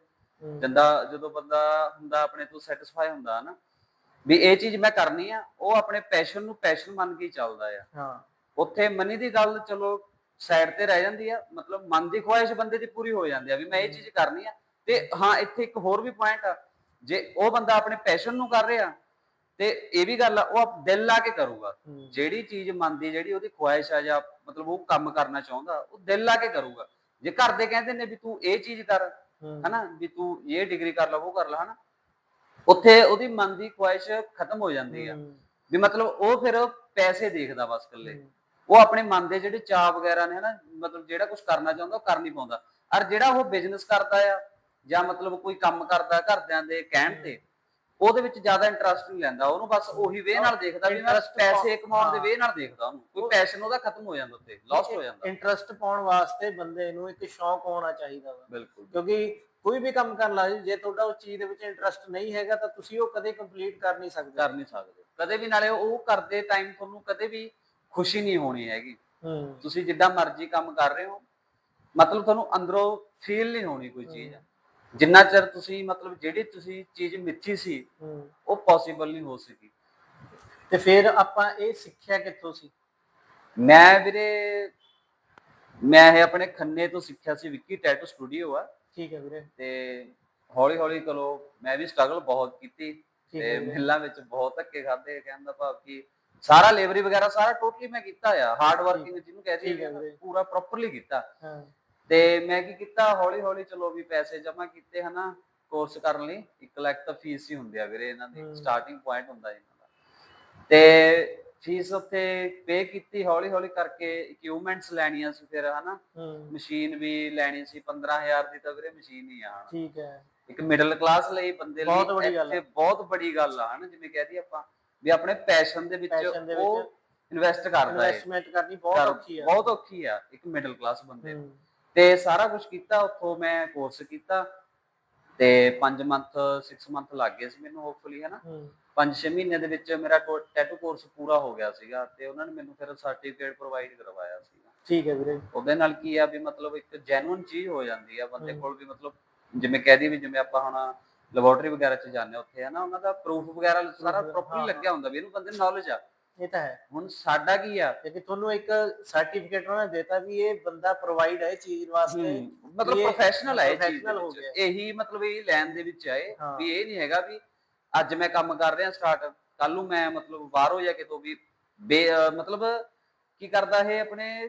Speaker 2: ਜੰਦਾ ਜਦੋਂ ਬੰਦਾ ਹੁੰਦਾ ਆਪਣੇ ਤੋਂ ਸੈਟੀਸਫਾਈ ਹੁੰਦਾ ਨਾ ਵੀ ਇਹ ਚੀਜ਼ ਮੈਂ ਕਰਨੀ ਆ ਉਹ ਆਪਣੇ ਪੈਸ਼ਨ ਨੂੰ ਪੈਸ਼ਨ ਮੰਨ ਕੇ ਚੱਲਦਾ ਆ।
Speaker 1: ਹਾਂ।
Speaker 2: ਉੱਥੇ ਮਨੀ ਦੀ ਗੱਲ ਚਲੋ ਸਾਈਡ ਤੇ ਰਹਿ ਜਾਂਦੀ ਆ ਮਤਲਬ ਮਨ ਦੀ ਖੁਆਇਸ਼ ਬੰਦੇ ਦੀ ਪੂਰੀ ਹੋ ਜਾਂਦੀ ਆ ਵੀ ਮੈਂ ਇਹ ਚੀਜ਼ ਕਰਨੀ ਆ। ਤੇ ਹਾਂ ਇੱਥੇ ਇੱਕ ਹੋਰ ਵੀ ਪੁਆਇੰਟ ਆ ਜੇ ਉਹ ਬੰਦਾ ਆਪਣੇ ਪੈਸ਼ਨ ਨੂੰ ਕਰ ਰਿਹਾ ਤੇ ਇਹ ਵੀ ਗੱਲ ਆ ਉਹ ਆਪ- ਦਿਲ ਲਾ ਕੇ ਕਰੂਗਾ। ਜਿਹੜੀ ਚੀਜ਼ ਮਨ ਦੀ ਜਿਹੜੀ ਉਹਦੀ ਖੁਆਇਸ਼ ਆ ਜਾਂ ਮਤਲਬ ਉਹ ਕੰਮ ਕਰਨਾ ਚਾਹੁੰਦਾ ਉਹ ਦਿਲ ਲਾ ਕੇ ਕਰੂਗਾ। ਜੇ ਘਰ ਦੇ ਕਹਿੰਦੇ ਨੇ ਵੀ ਤੂੰ ਇਹ ਚੀਜ਼ ਕਰ ਹਨਾ ਵੀ ਤੂੰ ਇਹ ਡਿਗਰੀ ਕਰ ਲਾ ਉਹ ਕਰ ਲਾ ਹਨਾ ਉੱਥੇ ਉਹਦੀ ਮਨ ਦੀ ਖੁਆਇਸ਼ ਖਤਮ ਹੋ ਜਾਂਦੀ ਆ। ਵੀ ਮਤਲਬ ਉਹ ਫਿਰ ਪੈਸੇ ਦੇਖਦਾ ਬਸ ਇਕੱਲੇ। ਉਹ ਆਪਣੇ ਮਨ ਦੇ ਜਿਹੜੇ ਚਾਹ ਵਗੈਰਾ ਨੇ ਹਨਾ ਮਤਲਬ ਜਿਹੜਾ ਕੁਝ ਕਰਨਾ ਚਾਹੁੰਦਾ ਉਹ ਕਰ ਨਹੀਂ ਪਾਉਂਦਾ। ਔਰ ਜਿਹੜਾ ਉਹ ਬਿਜ਼ਨਸ ਕਰਦਾ ਆ ਜਾਂ ਮਤਲਬ ਕੋਈ ਕੰਮ ਕਰਦਾ ਘਰਦਿਆਂ ਦੇ ਕਹਿਣ ਤੇ ਉਹਦੇ ਵਿੱਚ ਜ਼ਿਆਦਾ ਇੰਟਰਸਟ ਨਹੀਂ ਲੈਂਦਾ। ਉਹਨੂੰ ਬਸ ਉਹੀ ਵੇ ਨਾਲ ਦੇਖਦਾ ਵੀ ਮੈਂ ਪੈਸੇ ਕਮਾਉਣ ਦੇ। ਵੇ ਨਾਲ ਦੇਖਦਾ ਉਹਨੂੰ। ਕੋਈ ਪੈਸ਼ਨ ਉਹਦਾ ਖਤਮ ਹੋ ਜਾਂਦਾ ਉੱਤੇ ਲਾਸਟ ਹੋ ਜਾਂਦਾ।
Speaker 1: ਇੰਟਰਸਟ ਪਾਉਣ ਵਾਸਤੇ ਬੰਦੇ ਨੂੰ ਇੱਕ ਸ਼ੌਂਕ ਹੋਣਾ ਚਾਹੀਦਾ ਵਾ।
Speaker 2: ਬਿਲਕੁਲ।
Speaker 1: ਕਿਉਂਕਿ ਕੋਈ ਵੀ ਕੰਮ ਕਰਨ ਲੱਗ ਜੇ ਤੁਹਾਡਾ ਉਸ ਚੀਜ਼ ਦੇ ਵਿੱਚ ਇੰਟਰਸਟ ਨਹੀਂ ਹੈਗਾ ਤਾਂ ਤੁਸੀਂ ਉਹ ਕਦੇ ਕੰਪਲੀਟ ਕਰ ਨਹੀਂ ਸਕਦੇ।
Speaker 2: ਕਰ ਨਹੀਂ ਸਕਦੇ। ਕਦੇ ਵੀ ਨਾਲੇ ਉਹ ਕਰਦੇ ਟਾਈਮ ਤੁਹਾਨੂੰ ਕਦੇ ਵੀ ਖੁਸ਼ੀ ਨਹੀਂ ਹੋਣੀ ਹੈਗੀ।
Speaker 1: ਹੂੰ।
Speaker 2: ਤੁਸੀਂ ਜਿੱਦਾਂ ਮਰਜ਼ੀ ਕੰਮ ਕਰ ਰਹੇ ਹੋ ਮਤਲਬ ਤੁਹਾਨੂੰ ਅੰਦਰੋਂ ਫੀਲ ਨਹੀਂ ਹੋਣੀ ਕੋਈ ਚੀਜ਼। ਜਿੰਨਾ ਚਿਰ ਤੁਸੀਂ ਮਤਲਬ ਜਿਹੜੀ ਤੁਸੀਂ ਚੀਜ਼ ਮਿੱਥੀ ਸੀ ਉਹ ਪੋਸੀਬਲ ਨਹੀਂ ਹੋ ਸਕੀ।
Speaker 1: ਤੇ ਫਿਰ ਆਪਾਂ ਇਹ ਸਿੱਖਿਆ ਕਿੱਥੋਂ ਸੀ?
Speaker 2: ਮੈਂ ਵੀਰੇ ਮੈਂ ਇਹ ਆਪਣੇ ਖੰਨੇ ਤੋਂ ਸਿੱਖਿਆ ਸੀ ਵਿੱਕੀ ਟੈਟੂ ਸਟੂਡੀਓ ਆ।
Speaker 1: ਠੀਕ ਹੈ ਵੀਰੇ।
Speaker 2: ਤੇ ਹੌਲੀ ਹੌਲੀ ਚਲੋ ਮੈਂ ਵੀ ਸਟਰਗਲ ਬਹੁਤ ਕੀਤੀ। ਤੇ। ਮਿੱਲਾਂ ਵਿੱਚ ਬਹੁਤ ਧੱਕੇ ਖਾਦੇ ਕਹਿੰਦਾ ਭਾਵ ਕਿ ਸਾਰਾ ਲੇਬਰੀ ਵਗੈਰਾ ਸਾਰਾ ਟੋਟਲੀ ਮੈਂ ਕੀਤਾ ਆ ਹਾਰਡ ਵਰਕਿੰਗ ਜਿਹਨੂੰ ਕਹਿੰਦੇ ਆ। ਪੂਰਾ ਪ੍ਰੋਪਰਲੀ ਕੀਤਾ। ਤੇ ਮੈਂ ਕੀ ਕੀਤਾ ਹੌਲੀ ਹੌਲੀ ਚਲੋ ਵੀ ਪੈਸੇ ਜਮ੍ਹਾਂ ਕੀਤੇ ਹਨਾ ਕੋਰਸ ਕਰਨ ਲਈ 1 ਲੱਖ ਤਾਂ ਫੀਸ ਹੀ ਹੁੰਦੀ ਆ ਵੀਰੇ ਇਹਨਾਂ ਦੀ। ਸਟਾਰਟਿੰਗ ਪੁਆਇੰਟ ਹੁੰਦਾ ਇਹਨਾਂ ਦਾ। ਤੇ ਫੀਸ ਉੱਤੇ ਪੇ ਕੀਤੀ ਹੌਲੀ ਹੌਲੀ ਕਰਕੇ ਇਕਵਿਪਮੈਂਟਸ ਲੈਣੀਆਂ ਸੀ ਫਿਰ ਹਨਾ। ਮਸ਼ੀਨ ਵੀ ਲੈਣੀ ਸੀ 15000 ਦੀ ਤਾਂ ਵੀਰੇ ਮਸ਼ੀਨ ਹੀ ਆ
Speaker 1: ਠੀਕ ਹੈ।
Speaker 2: ਇੱਕ ਮਿਡਲ ਕਲਾਸ ਲਈ ਬੰਦੇ ਲਈ
Speaker 1: ਬਹੁਤ ਵੱਡੀ ਗੱਲ
Speaker 2: ਬਹੁਤ ਬੜੀ ਗੱਲ ਆ ਹਨਾ ਜਿਵੇਂ ਕਹਦੀ ਆਪਾਂ ਵੀ ਆਪਣੇ ਪੈਸ਼ਨ ਦੇ ਵਿੱਚ ਉਹ ਇਨਵੈਸਟ ਕਰਦਾ ਹੈ
Speaker 1: ਇਨਵੈਸਟਮੈਂਟ ਕਰਨੀ ਬਹੁਤ ਔਖੀ ਹੈ
Speaker 2: ਬਹੁਤ ਔਖੀ ਆ ਇੱਕ ਮਿਡਲ ਕਲਾਸ ਬੰਦੇ ਨੂੰ। ਤੇ ਸਾਰਾ ਕੁਝ ਕੀਤਾ ਉੱਥੋਂ ਮੈਂ ਕੋਰਸ ਕੀਤਾ। ਤੇ 5 ਮੰਥ 6 ਮੰਥ ਲੱਗ ਗਏ ਸੀ ਮੈਨੂੰ ਹੋਪਫੁਲੀ
Speaker 1: ਹੂੰ।
Speaker 2: 5-6 ਮਹੀਨੇ ਦੇ ਵਿੱਚ ਮੇਰਾ ਟੈਟੂ ਕੋਰਸ ਪੂਰਾ ਹੋ ਗਿਆ ਸੀਗਾ ਤੇ ਉਹਨਾਂ ਨੇ ਮੈਨੂੰ ਫਿਰ ਸਰਟੀਫਿਕੇਟ ਪ੍ਰੋਵਾਈਡ ਕਰਵਾਇਆ ਸੀਗਾ।
Speaker 1: ਠੀਕ ਹੈ ਵੀਰੇ।
Speaker 2: ਉਹਦੇ ਨਾਲ ਕੀ ਆ ਵੀ ਮਤਲਬ ਇੱਕ ਜੈਨੂਇਨ ਚੀਜ਼ ਹੋ ਜਾਂਦੀ ਆ ਬੰਦੇ। ਕੋਲ ਵੀ ਮਤਲਬ ਜਿਵੇਂ ਕਹਦੀ ਵੀ ਜਿਵੇਂ ਆਪਾਂ ਹੁਣ ਲੈਬੋਰੇਟਰੀ ਵਗੈਰਾ 'ਚ ਜਾਂਦੇ ਹਾਂ ਉੱਥੇ ਹਨਾ ਉਹਨਾਂ ਦਾ ਪ੍ਰੂਫ ਵਗੈਰਾ ਸਾਰਾ ਪ੍ਰੋਪਰਲੀ
Speaker 1: ਹਾਂ,
Speaker 2: ਲੱਗਿਆ ਹੁੰਦਾ ਵੀ ਇਹਨੂੰ ਬੰਦੇ ਨੂੰ ਨੌਲੇਜ ਆ
Speaker 1: ਇਹ ਤਾਂ ਹੈ
Speaker 2: ਹੁਣ ਸਾਡਾ ਕੀ ਆ
Speaker 1: ਕਿਉਂਕਿ ਤੁਹਾਨੂੰ ਇੱਕ ਸਰਟੀਫਿਕੇਟ ਉਹਨਾਂ ਨੇ ਦਿੱਤਾ ਵੀ ਇਹ ਬੰਦਾ ਪ੍ਰੋਵਾਈਡ ਹੈ ਇਹ ਚੀਜ਼ ਵਾਸਤੇ
Speaker 2: ਮਤਲਬ
Speaker 1: ਇਹ
Speaker 2: ਪ੍ਰੋਫੈਸ਼ਨਲ ਹੈ ਇਹ ਚੀਜ਼
Speaker 1: professional
Speaker 2: ਦੇ
Speaker 1: ਹੋ
Speaker 2: ਵਿੱਚ।
Speaker 1: ਗਿਆ।
Speaker 2: ਇਹੀ ਮਤਲਬ ਇਹ ਲੈਣ ਦੇ ਵਿੱਚ ਆਏ
Speaker 1: ਹਾਂ।
Speaker 2: ਵੀ ਇਹ ਨਹੀਂ ਹੈਗਾ ਵੀ ਅੱਜ ਮੈਂ ਕੰਮ ਕਰ ਰਿਹਾ ਸਟਾਰਟ ਕੱਲ ਨੂੰ ਮੈਂ ਮਤਲਬ ਬਾਹਰੋਂ ਜਾ ਕੇ ਤੋਂ ਵੀ ਮਤਲਬ ਕੀ ਕਰਦਾ ਇਹ ਆਪਣੇ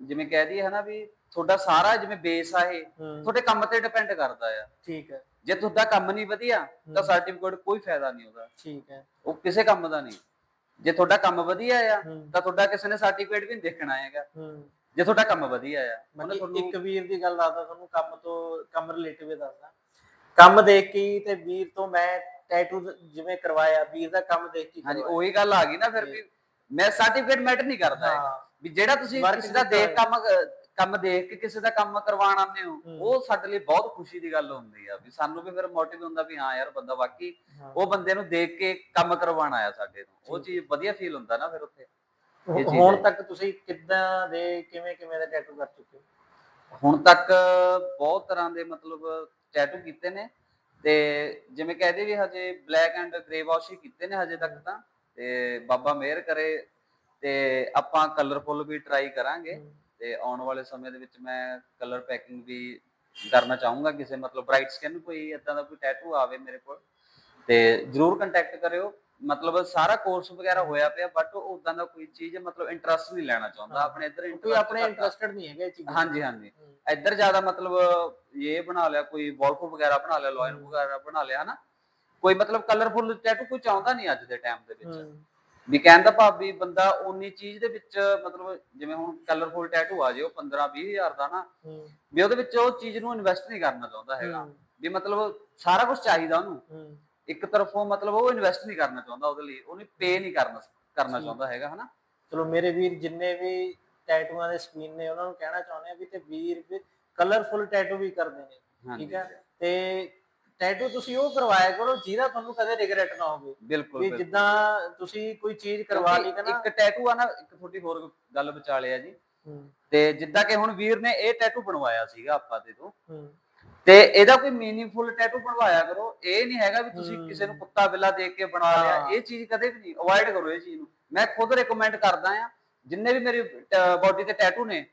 Speaker 2: ਜਿਵੇਂ ਕਹਿ ਦਈਏ ਹਨਾ ਵੀ ਤੁਹਾਡਾ ਸਾਰਾ ਜਿਵੇਂ ਬੇਸ ਆ ਇਹ
Speaker 1: ਹੂੰ,
Speaker 2: ਤੁਹਾਡੇ ਕੰਮ ਤੇ ਡਿਪੈਂਡ ਕਰਦਾ ਆ।
Speaker 1: ਠੀਕ ਹੈ।
Speaker 2: ਜੇ ਤੁਹਾਡਾ ਕੰਮ ਨਹੀਂ ਵਧੀਆ ਤਾਂ
Speaker 1: ਹੂੰ,
Speaker 2: ਸਰਟੀਫਿਕੇਟ ਕੋਈ ਫਾਇਦਾ ਨਹੀਂ ਉਹਦਾ।
Speaker 1: ਠੀਕ ਹੈ।
Speaker 2: ਉਹ ਕਿਸੇ ਕੰਮ ਦਾ ਨਹੀਂ। ਜੇ ਤੁਹਾਡਾ ਕੰਮ ਵਧੀਆ ਆ
Speaker 1: ਹੂੰ,
Speaker 2: ਤਾਂ ਤੁਹਾਡਾ ਕਿਸੇ ਨੇ ਸਰਟੀਫਿਕੇਟ ਵੀ ਨਹੀਂ ਦੇਖਣਾ ਹੈਗਾ।
Speaker 1: ਹੂੰ।
Speaker 2: ਜੇ ਤੁਹਾਡਾ ਕੰਮ ਵਧੀਆ ਆ ਉਹਨੇ
Speaker 1: ਮੈਂ
Speaker 2: ਤੁਹਾਨੂੰ
Speaker 1: ਇੱਕ ਵੀਰ ਦੀ ਗੱਲ ਦੱਸਦਾ ਤੁਹਾਨੂੰ ਕੰਮ ਤੋਂ ਕੰਮ ਰਿਲੇਟਿਵ ਦੱਸਦਾ। ਕੰਮ ਦੇਖ ਕੇ ਹੀ ਤੇ ਵੀਰ ਤੋਂ ਮੈਂ ਟੈਟੂ ਜਿਵੇਂ ਕਰਵਾਇਆ ਵੀਰ ਦਾ ਕੰਮ ਦੇਖ ਕੇ ਹੀ
Speaker 2: ਹਾਂਜੀ। ਉਹੀ ਗੱਲ ਆ ਗਈ ਨਾ ਫਿਰ। ਵੀ ਮੈਂ ਸਰਟੀਫਿਕੇਟ ਮੈਟਰ ਨਹੀਂ ਕਰਦਾ। ਹੈ।
Speaker 1: ਹਾਂ
Speaker 2: ਵੀ ਜਿਹੜਾ ਤੁਸੀਂ ਕਿਸੇ ਦਾ ਦੇਖ ਕੰਮ ਕੰਮ ਦੇਖ ਕੇ ਕਿਸੇ ਦਾ ਕੰਮ ਕਰਵਾਉਣ ਆਉਂਦੇ ਹੋ। ਉਹ ਸਾਡੇ ਲਈ ਬਹੁਤ ਖੁਸ਼ੀ ਦੀ ਗੱਲ ਹੁੰਦੀ ਆ ਵੀ ਸਾਨੂੰ ਵੀ ਫਿਰ ਮੋਟਿਵ ਹੁੰਦਾ ਵੀ ਹਾਂ ਯਾਰ ਬੰਦਾ ਵਾਕਈ
Speaker 1: ਹਾਂ।
Speaker 2: ਉਹ ਬੰਦੇ ਨੂੰ ਦੇਖ ਕੇ ਕੰਮ ਕਰਵਾਉਣ ਆਇਆ ਸਾਡੇ ਤੋਂ ਉਹ। ਚੀਜ਼ ਵਧੀਆ ਫੀਲ ਹੁੰਦਾ ਨਾ ਫਿਰ ਉੱਥੇ
Speaker 1: ਹੁਣ। ਤੱਕ ਤੁਸੀਂ ਕਿੱਦਾਂ ਦੇ ਕਿਵੇਂ ਕਿਵੇਂ ਦਾ ਟੈਟੂ ਕਰ ਚੁੱਕੇ ਹੋ
Speaker 2: ਹੁਣ ਤੱਕ ਬਹੁਤ ਤਰ੍ਹਾਂ ਦੇ ਮਤਲਬ ਟੈਟੂ ਕੀਤੇ ਨੇ ਤੇ ਜਿਵੇਂ ਕਹਦੇ ਵੀ ਹਜੇ ਬਲੈਕ ਐਂਡ ਗ੍ਰੇ ਵਾਸ਼ ਹੀ ਕੀਤੇ ਨੇ ਹਜੇ ਤੱਕ ਤਾਂ ਤੇ ਬਾਬਾ ਮਿਹਰ ਕਰੇ ਤੇ ਆਪਾਂ ਕਲਰਫੁਲ ਵੀ ਟਰਾਈ ਕਰਾਂਗੇ ਤੇ ਆਉਣ ਵਾਲੇ ਸਮੇਂ ਦੇ ਵਿੱਚ ਮੈਂ ਕਲਰ ਪੈਕਿੰਗ ਵੀ ਕਰਨਾ ਚਾਹੂੰਗਾ ਕਿਸੇ ਮਤਲਬ ਬ੍ਰਾਈਟ ਸਕਿਨ ਕੋਈ ਇਦਾਂ ਦਾ ਕੋਈ ਟੈਟੂ ਆਵੇ ਮੇਰੇ ਕੋਲ ਤੇ ਜਰੂਰ ਕੰਟੈਕਟ ਕਰਿਓ। ਮਤਲਬ ਸਾਰਾ ਕੋਰਸ ਵਗੈਰਾ ਹੋਇਆ ਪਿਆ ਬਟ ਉਦਾਂ ਦਾ ਕੋਈ ਚੀਜ਼ ਮਤਲਬ ਇੰਟਰਸਟ ਨਹੀਂ ਲੈਣਾ ਚਾਹੁੰਦਾ। ਆਪਣੇ ਇੱਧਰ
Speaker 1: ਕੋਈ ਆਪਣੇ। ਇੰਟਰਸਟਡ ਨਹੀਂ ਹੈਗੇ ਇਹ ਚੀਜ਼ਾਂ।
Speaker 2: ਹਾਂਜੀ ਹਾਂਜੀ। ਇੱਧਰ ਜ਼ਿਆਦਾ ਮਤਲਬ ਇਹ ਬਣਾ ਲਿਆ ਕੋਈ ਵਾਲਪੇਪਰ ਵਗੈਰਾ ਬਣਾ ਲਿਆ ਲਾਇਨ। ਵਗੈਰਾ ਬਣਾ ਲਿਆ ਹਨਾ? ਕੋਈ ਮਤਲਬ ਕਲਰਫੁਲ ਟੈਟੂ ਕੋਈ ਚਾਹੁੰਦਾ ਨਹੀਂ ਅੱਜ ਦੇ ਟਾਈਮ ਦੇ ਵਿੱਚ। ਵੀ ਕਹਿਣ ਦਾ ਭਾਵ ਵੀ ਬੰਦਾ ਉਨੀ ਚੀਜ਼ ਦੇ ਵਿੱਚ ਮਤਲਬ ਜਿਵੇਂ ਹੁਣ ਕਲਰਫੁਲ ਟੈਟੂ ਆ ਜੇ ਉਹ 15 20 ਹਜ਼ਾਰ ਦਾ ਨਾ ਵੀ ਉਹਦੇ ਵਿੱਚ ਉਹ ਚੀਜ਼ ਨੂੰ ਇਨਵੈਸਟ ਨਹੀਂ ਕਰਨਾ ਚਾਹੁੰਦਾ ਹੈਗਾ। ਵੀ ਮਤਲਬ ਸਾਰਾ ਕੁਝ ਚਾਹੀਦਾ ਉਹਨੂੰ। ਇੱਕ ਤਰਫੋਂ ਮਤਲਬ ਉਹ ਇਨਵੈਸਟ ਨਹੀਂ ਕਰਨਾ ਚਾਹੁੰਦਾ ਉਹਦੇ ਲਈ ਉਹਨੂੰ ਪੇ ਨਹੀਂ ਕਰਨਾ ਕਰਨਾ। ਚਾਹੁੰਦਾ ਹੈਗਾ ਹਨਾ?
Speaker 1: ਚਲੋ ਮੇਰੇ ਵੀਰ ਜਿੰਨੇ ਵੀ ਟੈਟੂਆਂ ਦੇ ਸਕੀਨ ਨੇ ਉਹਨਾਂ ਨੂੰ ਕਹਿਣਾ ਚਾਹੁੰਦੇ ਆ ਵੀ ਤੇ ਵੀਰ ਕਲਰਫੁਲ ਟੈਟੂ ਵੀ ਕਰਦੇ ਨੇ ਠੀਕ ਹੈ? ਤੇ ਟੈਟੂ ਤੁਸੀਂ ਉਹ ਕਰਵਾਇਆ ਕਰੋ ਜਿਹਦਾ ਤੁਹਾਨੂੰ ਕਦੇ ਰਿਗਰੈਟ ਨਾ ਹੋਵੇ।
Speaker 2: ਬਿਲਕੁਲ
Speaker 1: ਵੀ
Speaker 2: ਬਿਲਕੁਲ।
Speaker 1: ਜਿੱਦਾਂ ਤੁਸੀਂ ਕੋਈ ਚੀਜ਼ ਕਰਵਾ ਲਈ ਨਾ
Speaker 2: ਇੱਕ ਟੈਟੂ ਆ ਨਾ ਇੱਕ ਤੁਹਾਡੀ ਹੋਰ ਗੱਲ ਵਿਚਾਲੇ ਆ ਜੀ।
Speaker 1: ਹੂੰ,
Speaker 2: ਤੇ ਜਿੱਦਾਂ ਕਿ ਹੁਣ ਵੀਰ ਨੇ ਇਹ ਟੈਟੂ ਬਣਵਾਇਆ ਸੀਗਾ ਆਪਾਂ ਦੇ ਤੋਂ।
Speaker 1: ਹੂੰ,
Speaker 2: ਤੇ ਇਹਦਾ ਕੋਈ ਮੀਨਿੰਗਫੁਲ ਟੈਟੂ ਬਣਵਾਇਆ ਕਰੋ। ਇਹ ਨਹੀਂ ਹੈਗਾ ਵੀ ਤੁਸੀਂ
Speaker 1: ਹਮ।
Speaker 2: ਕਿਸੇ ਨੂੰ ਕੁੱਤਾ ਬਿੱਲਾ ਦੇਖ ਕੇ ਬਣਾ ਲਿਆ।
Speaker 1: ਹਾਂ।
Speaker 2: ਇਹ ਚੀਜ਼ ਕਦੇ ਵੀ ਨਹੀਂ। ਅਵੋਇਡ ਕਰੋ ਇਹ ਚੀਜ਼ ਨੂੰ। ਮੈਂ ਖੁਦ ਰეკਮੈਂਡ ਕਰਦਾ ਆ। ਜਿੰਨੇ ਵੀ ਮੇਰੀ ਬਾਡੀ ਤੇ ਟੈਟੂ ਨੇ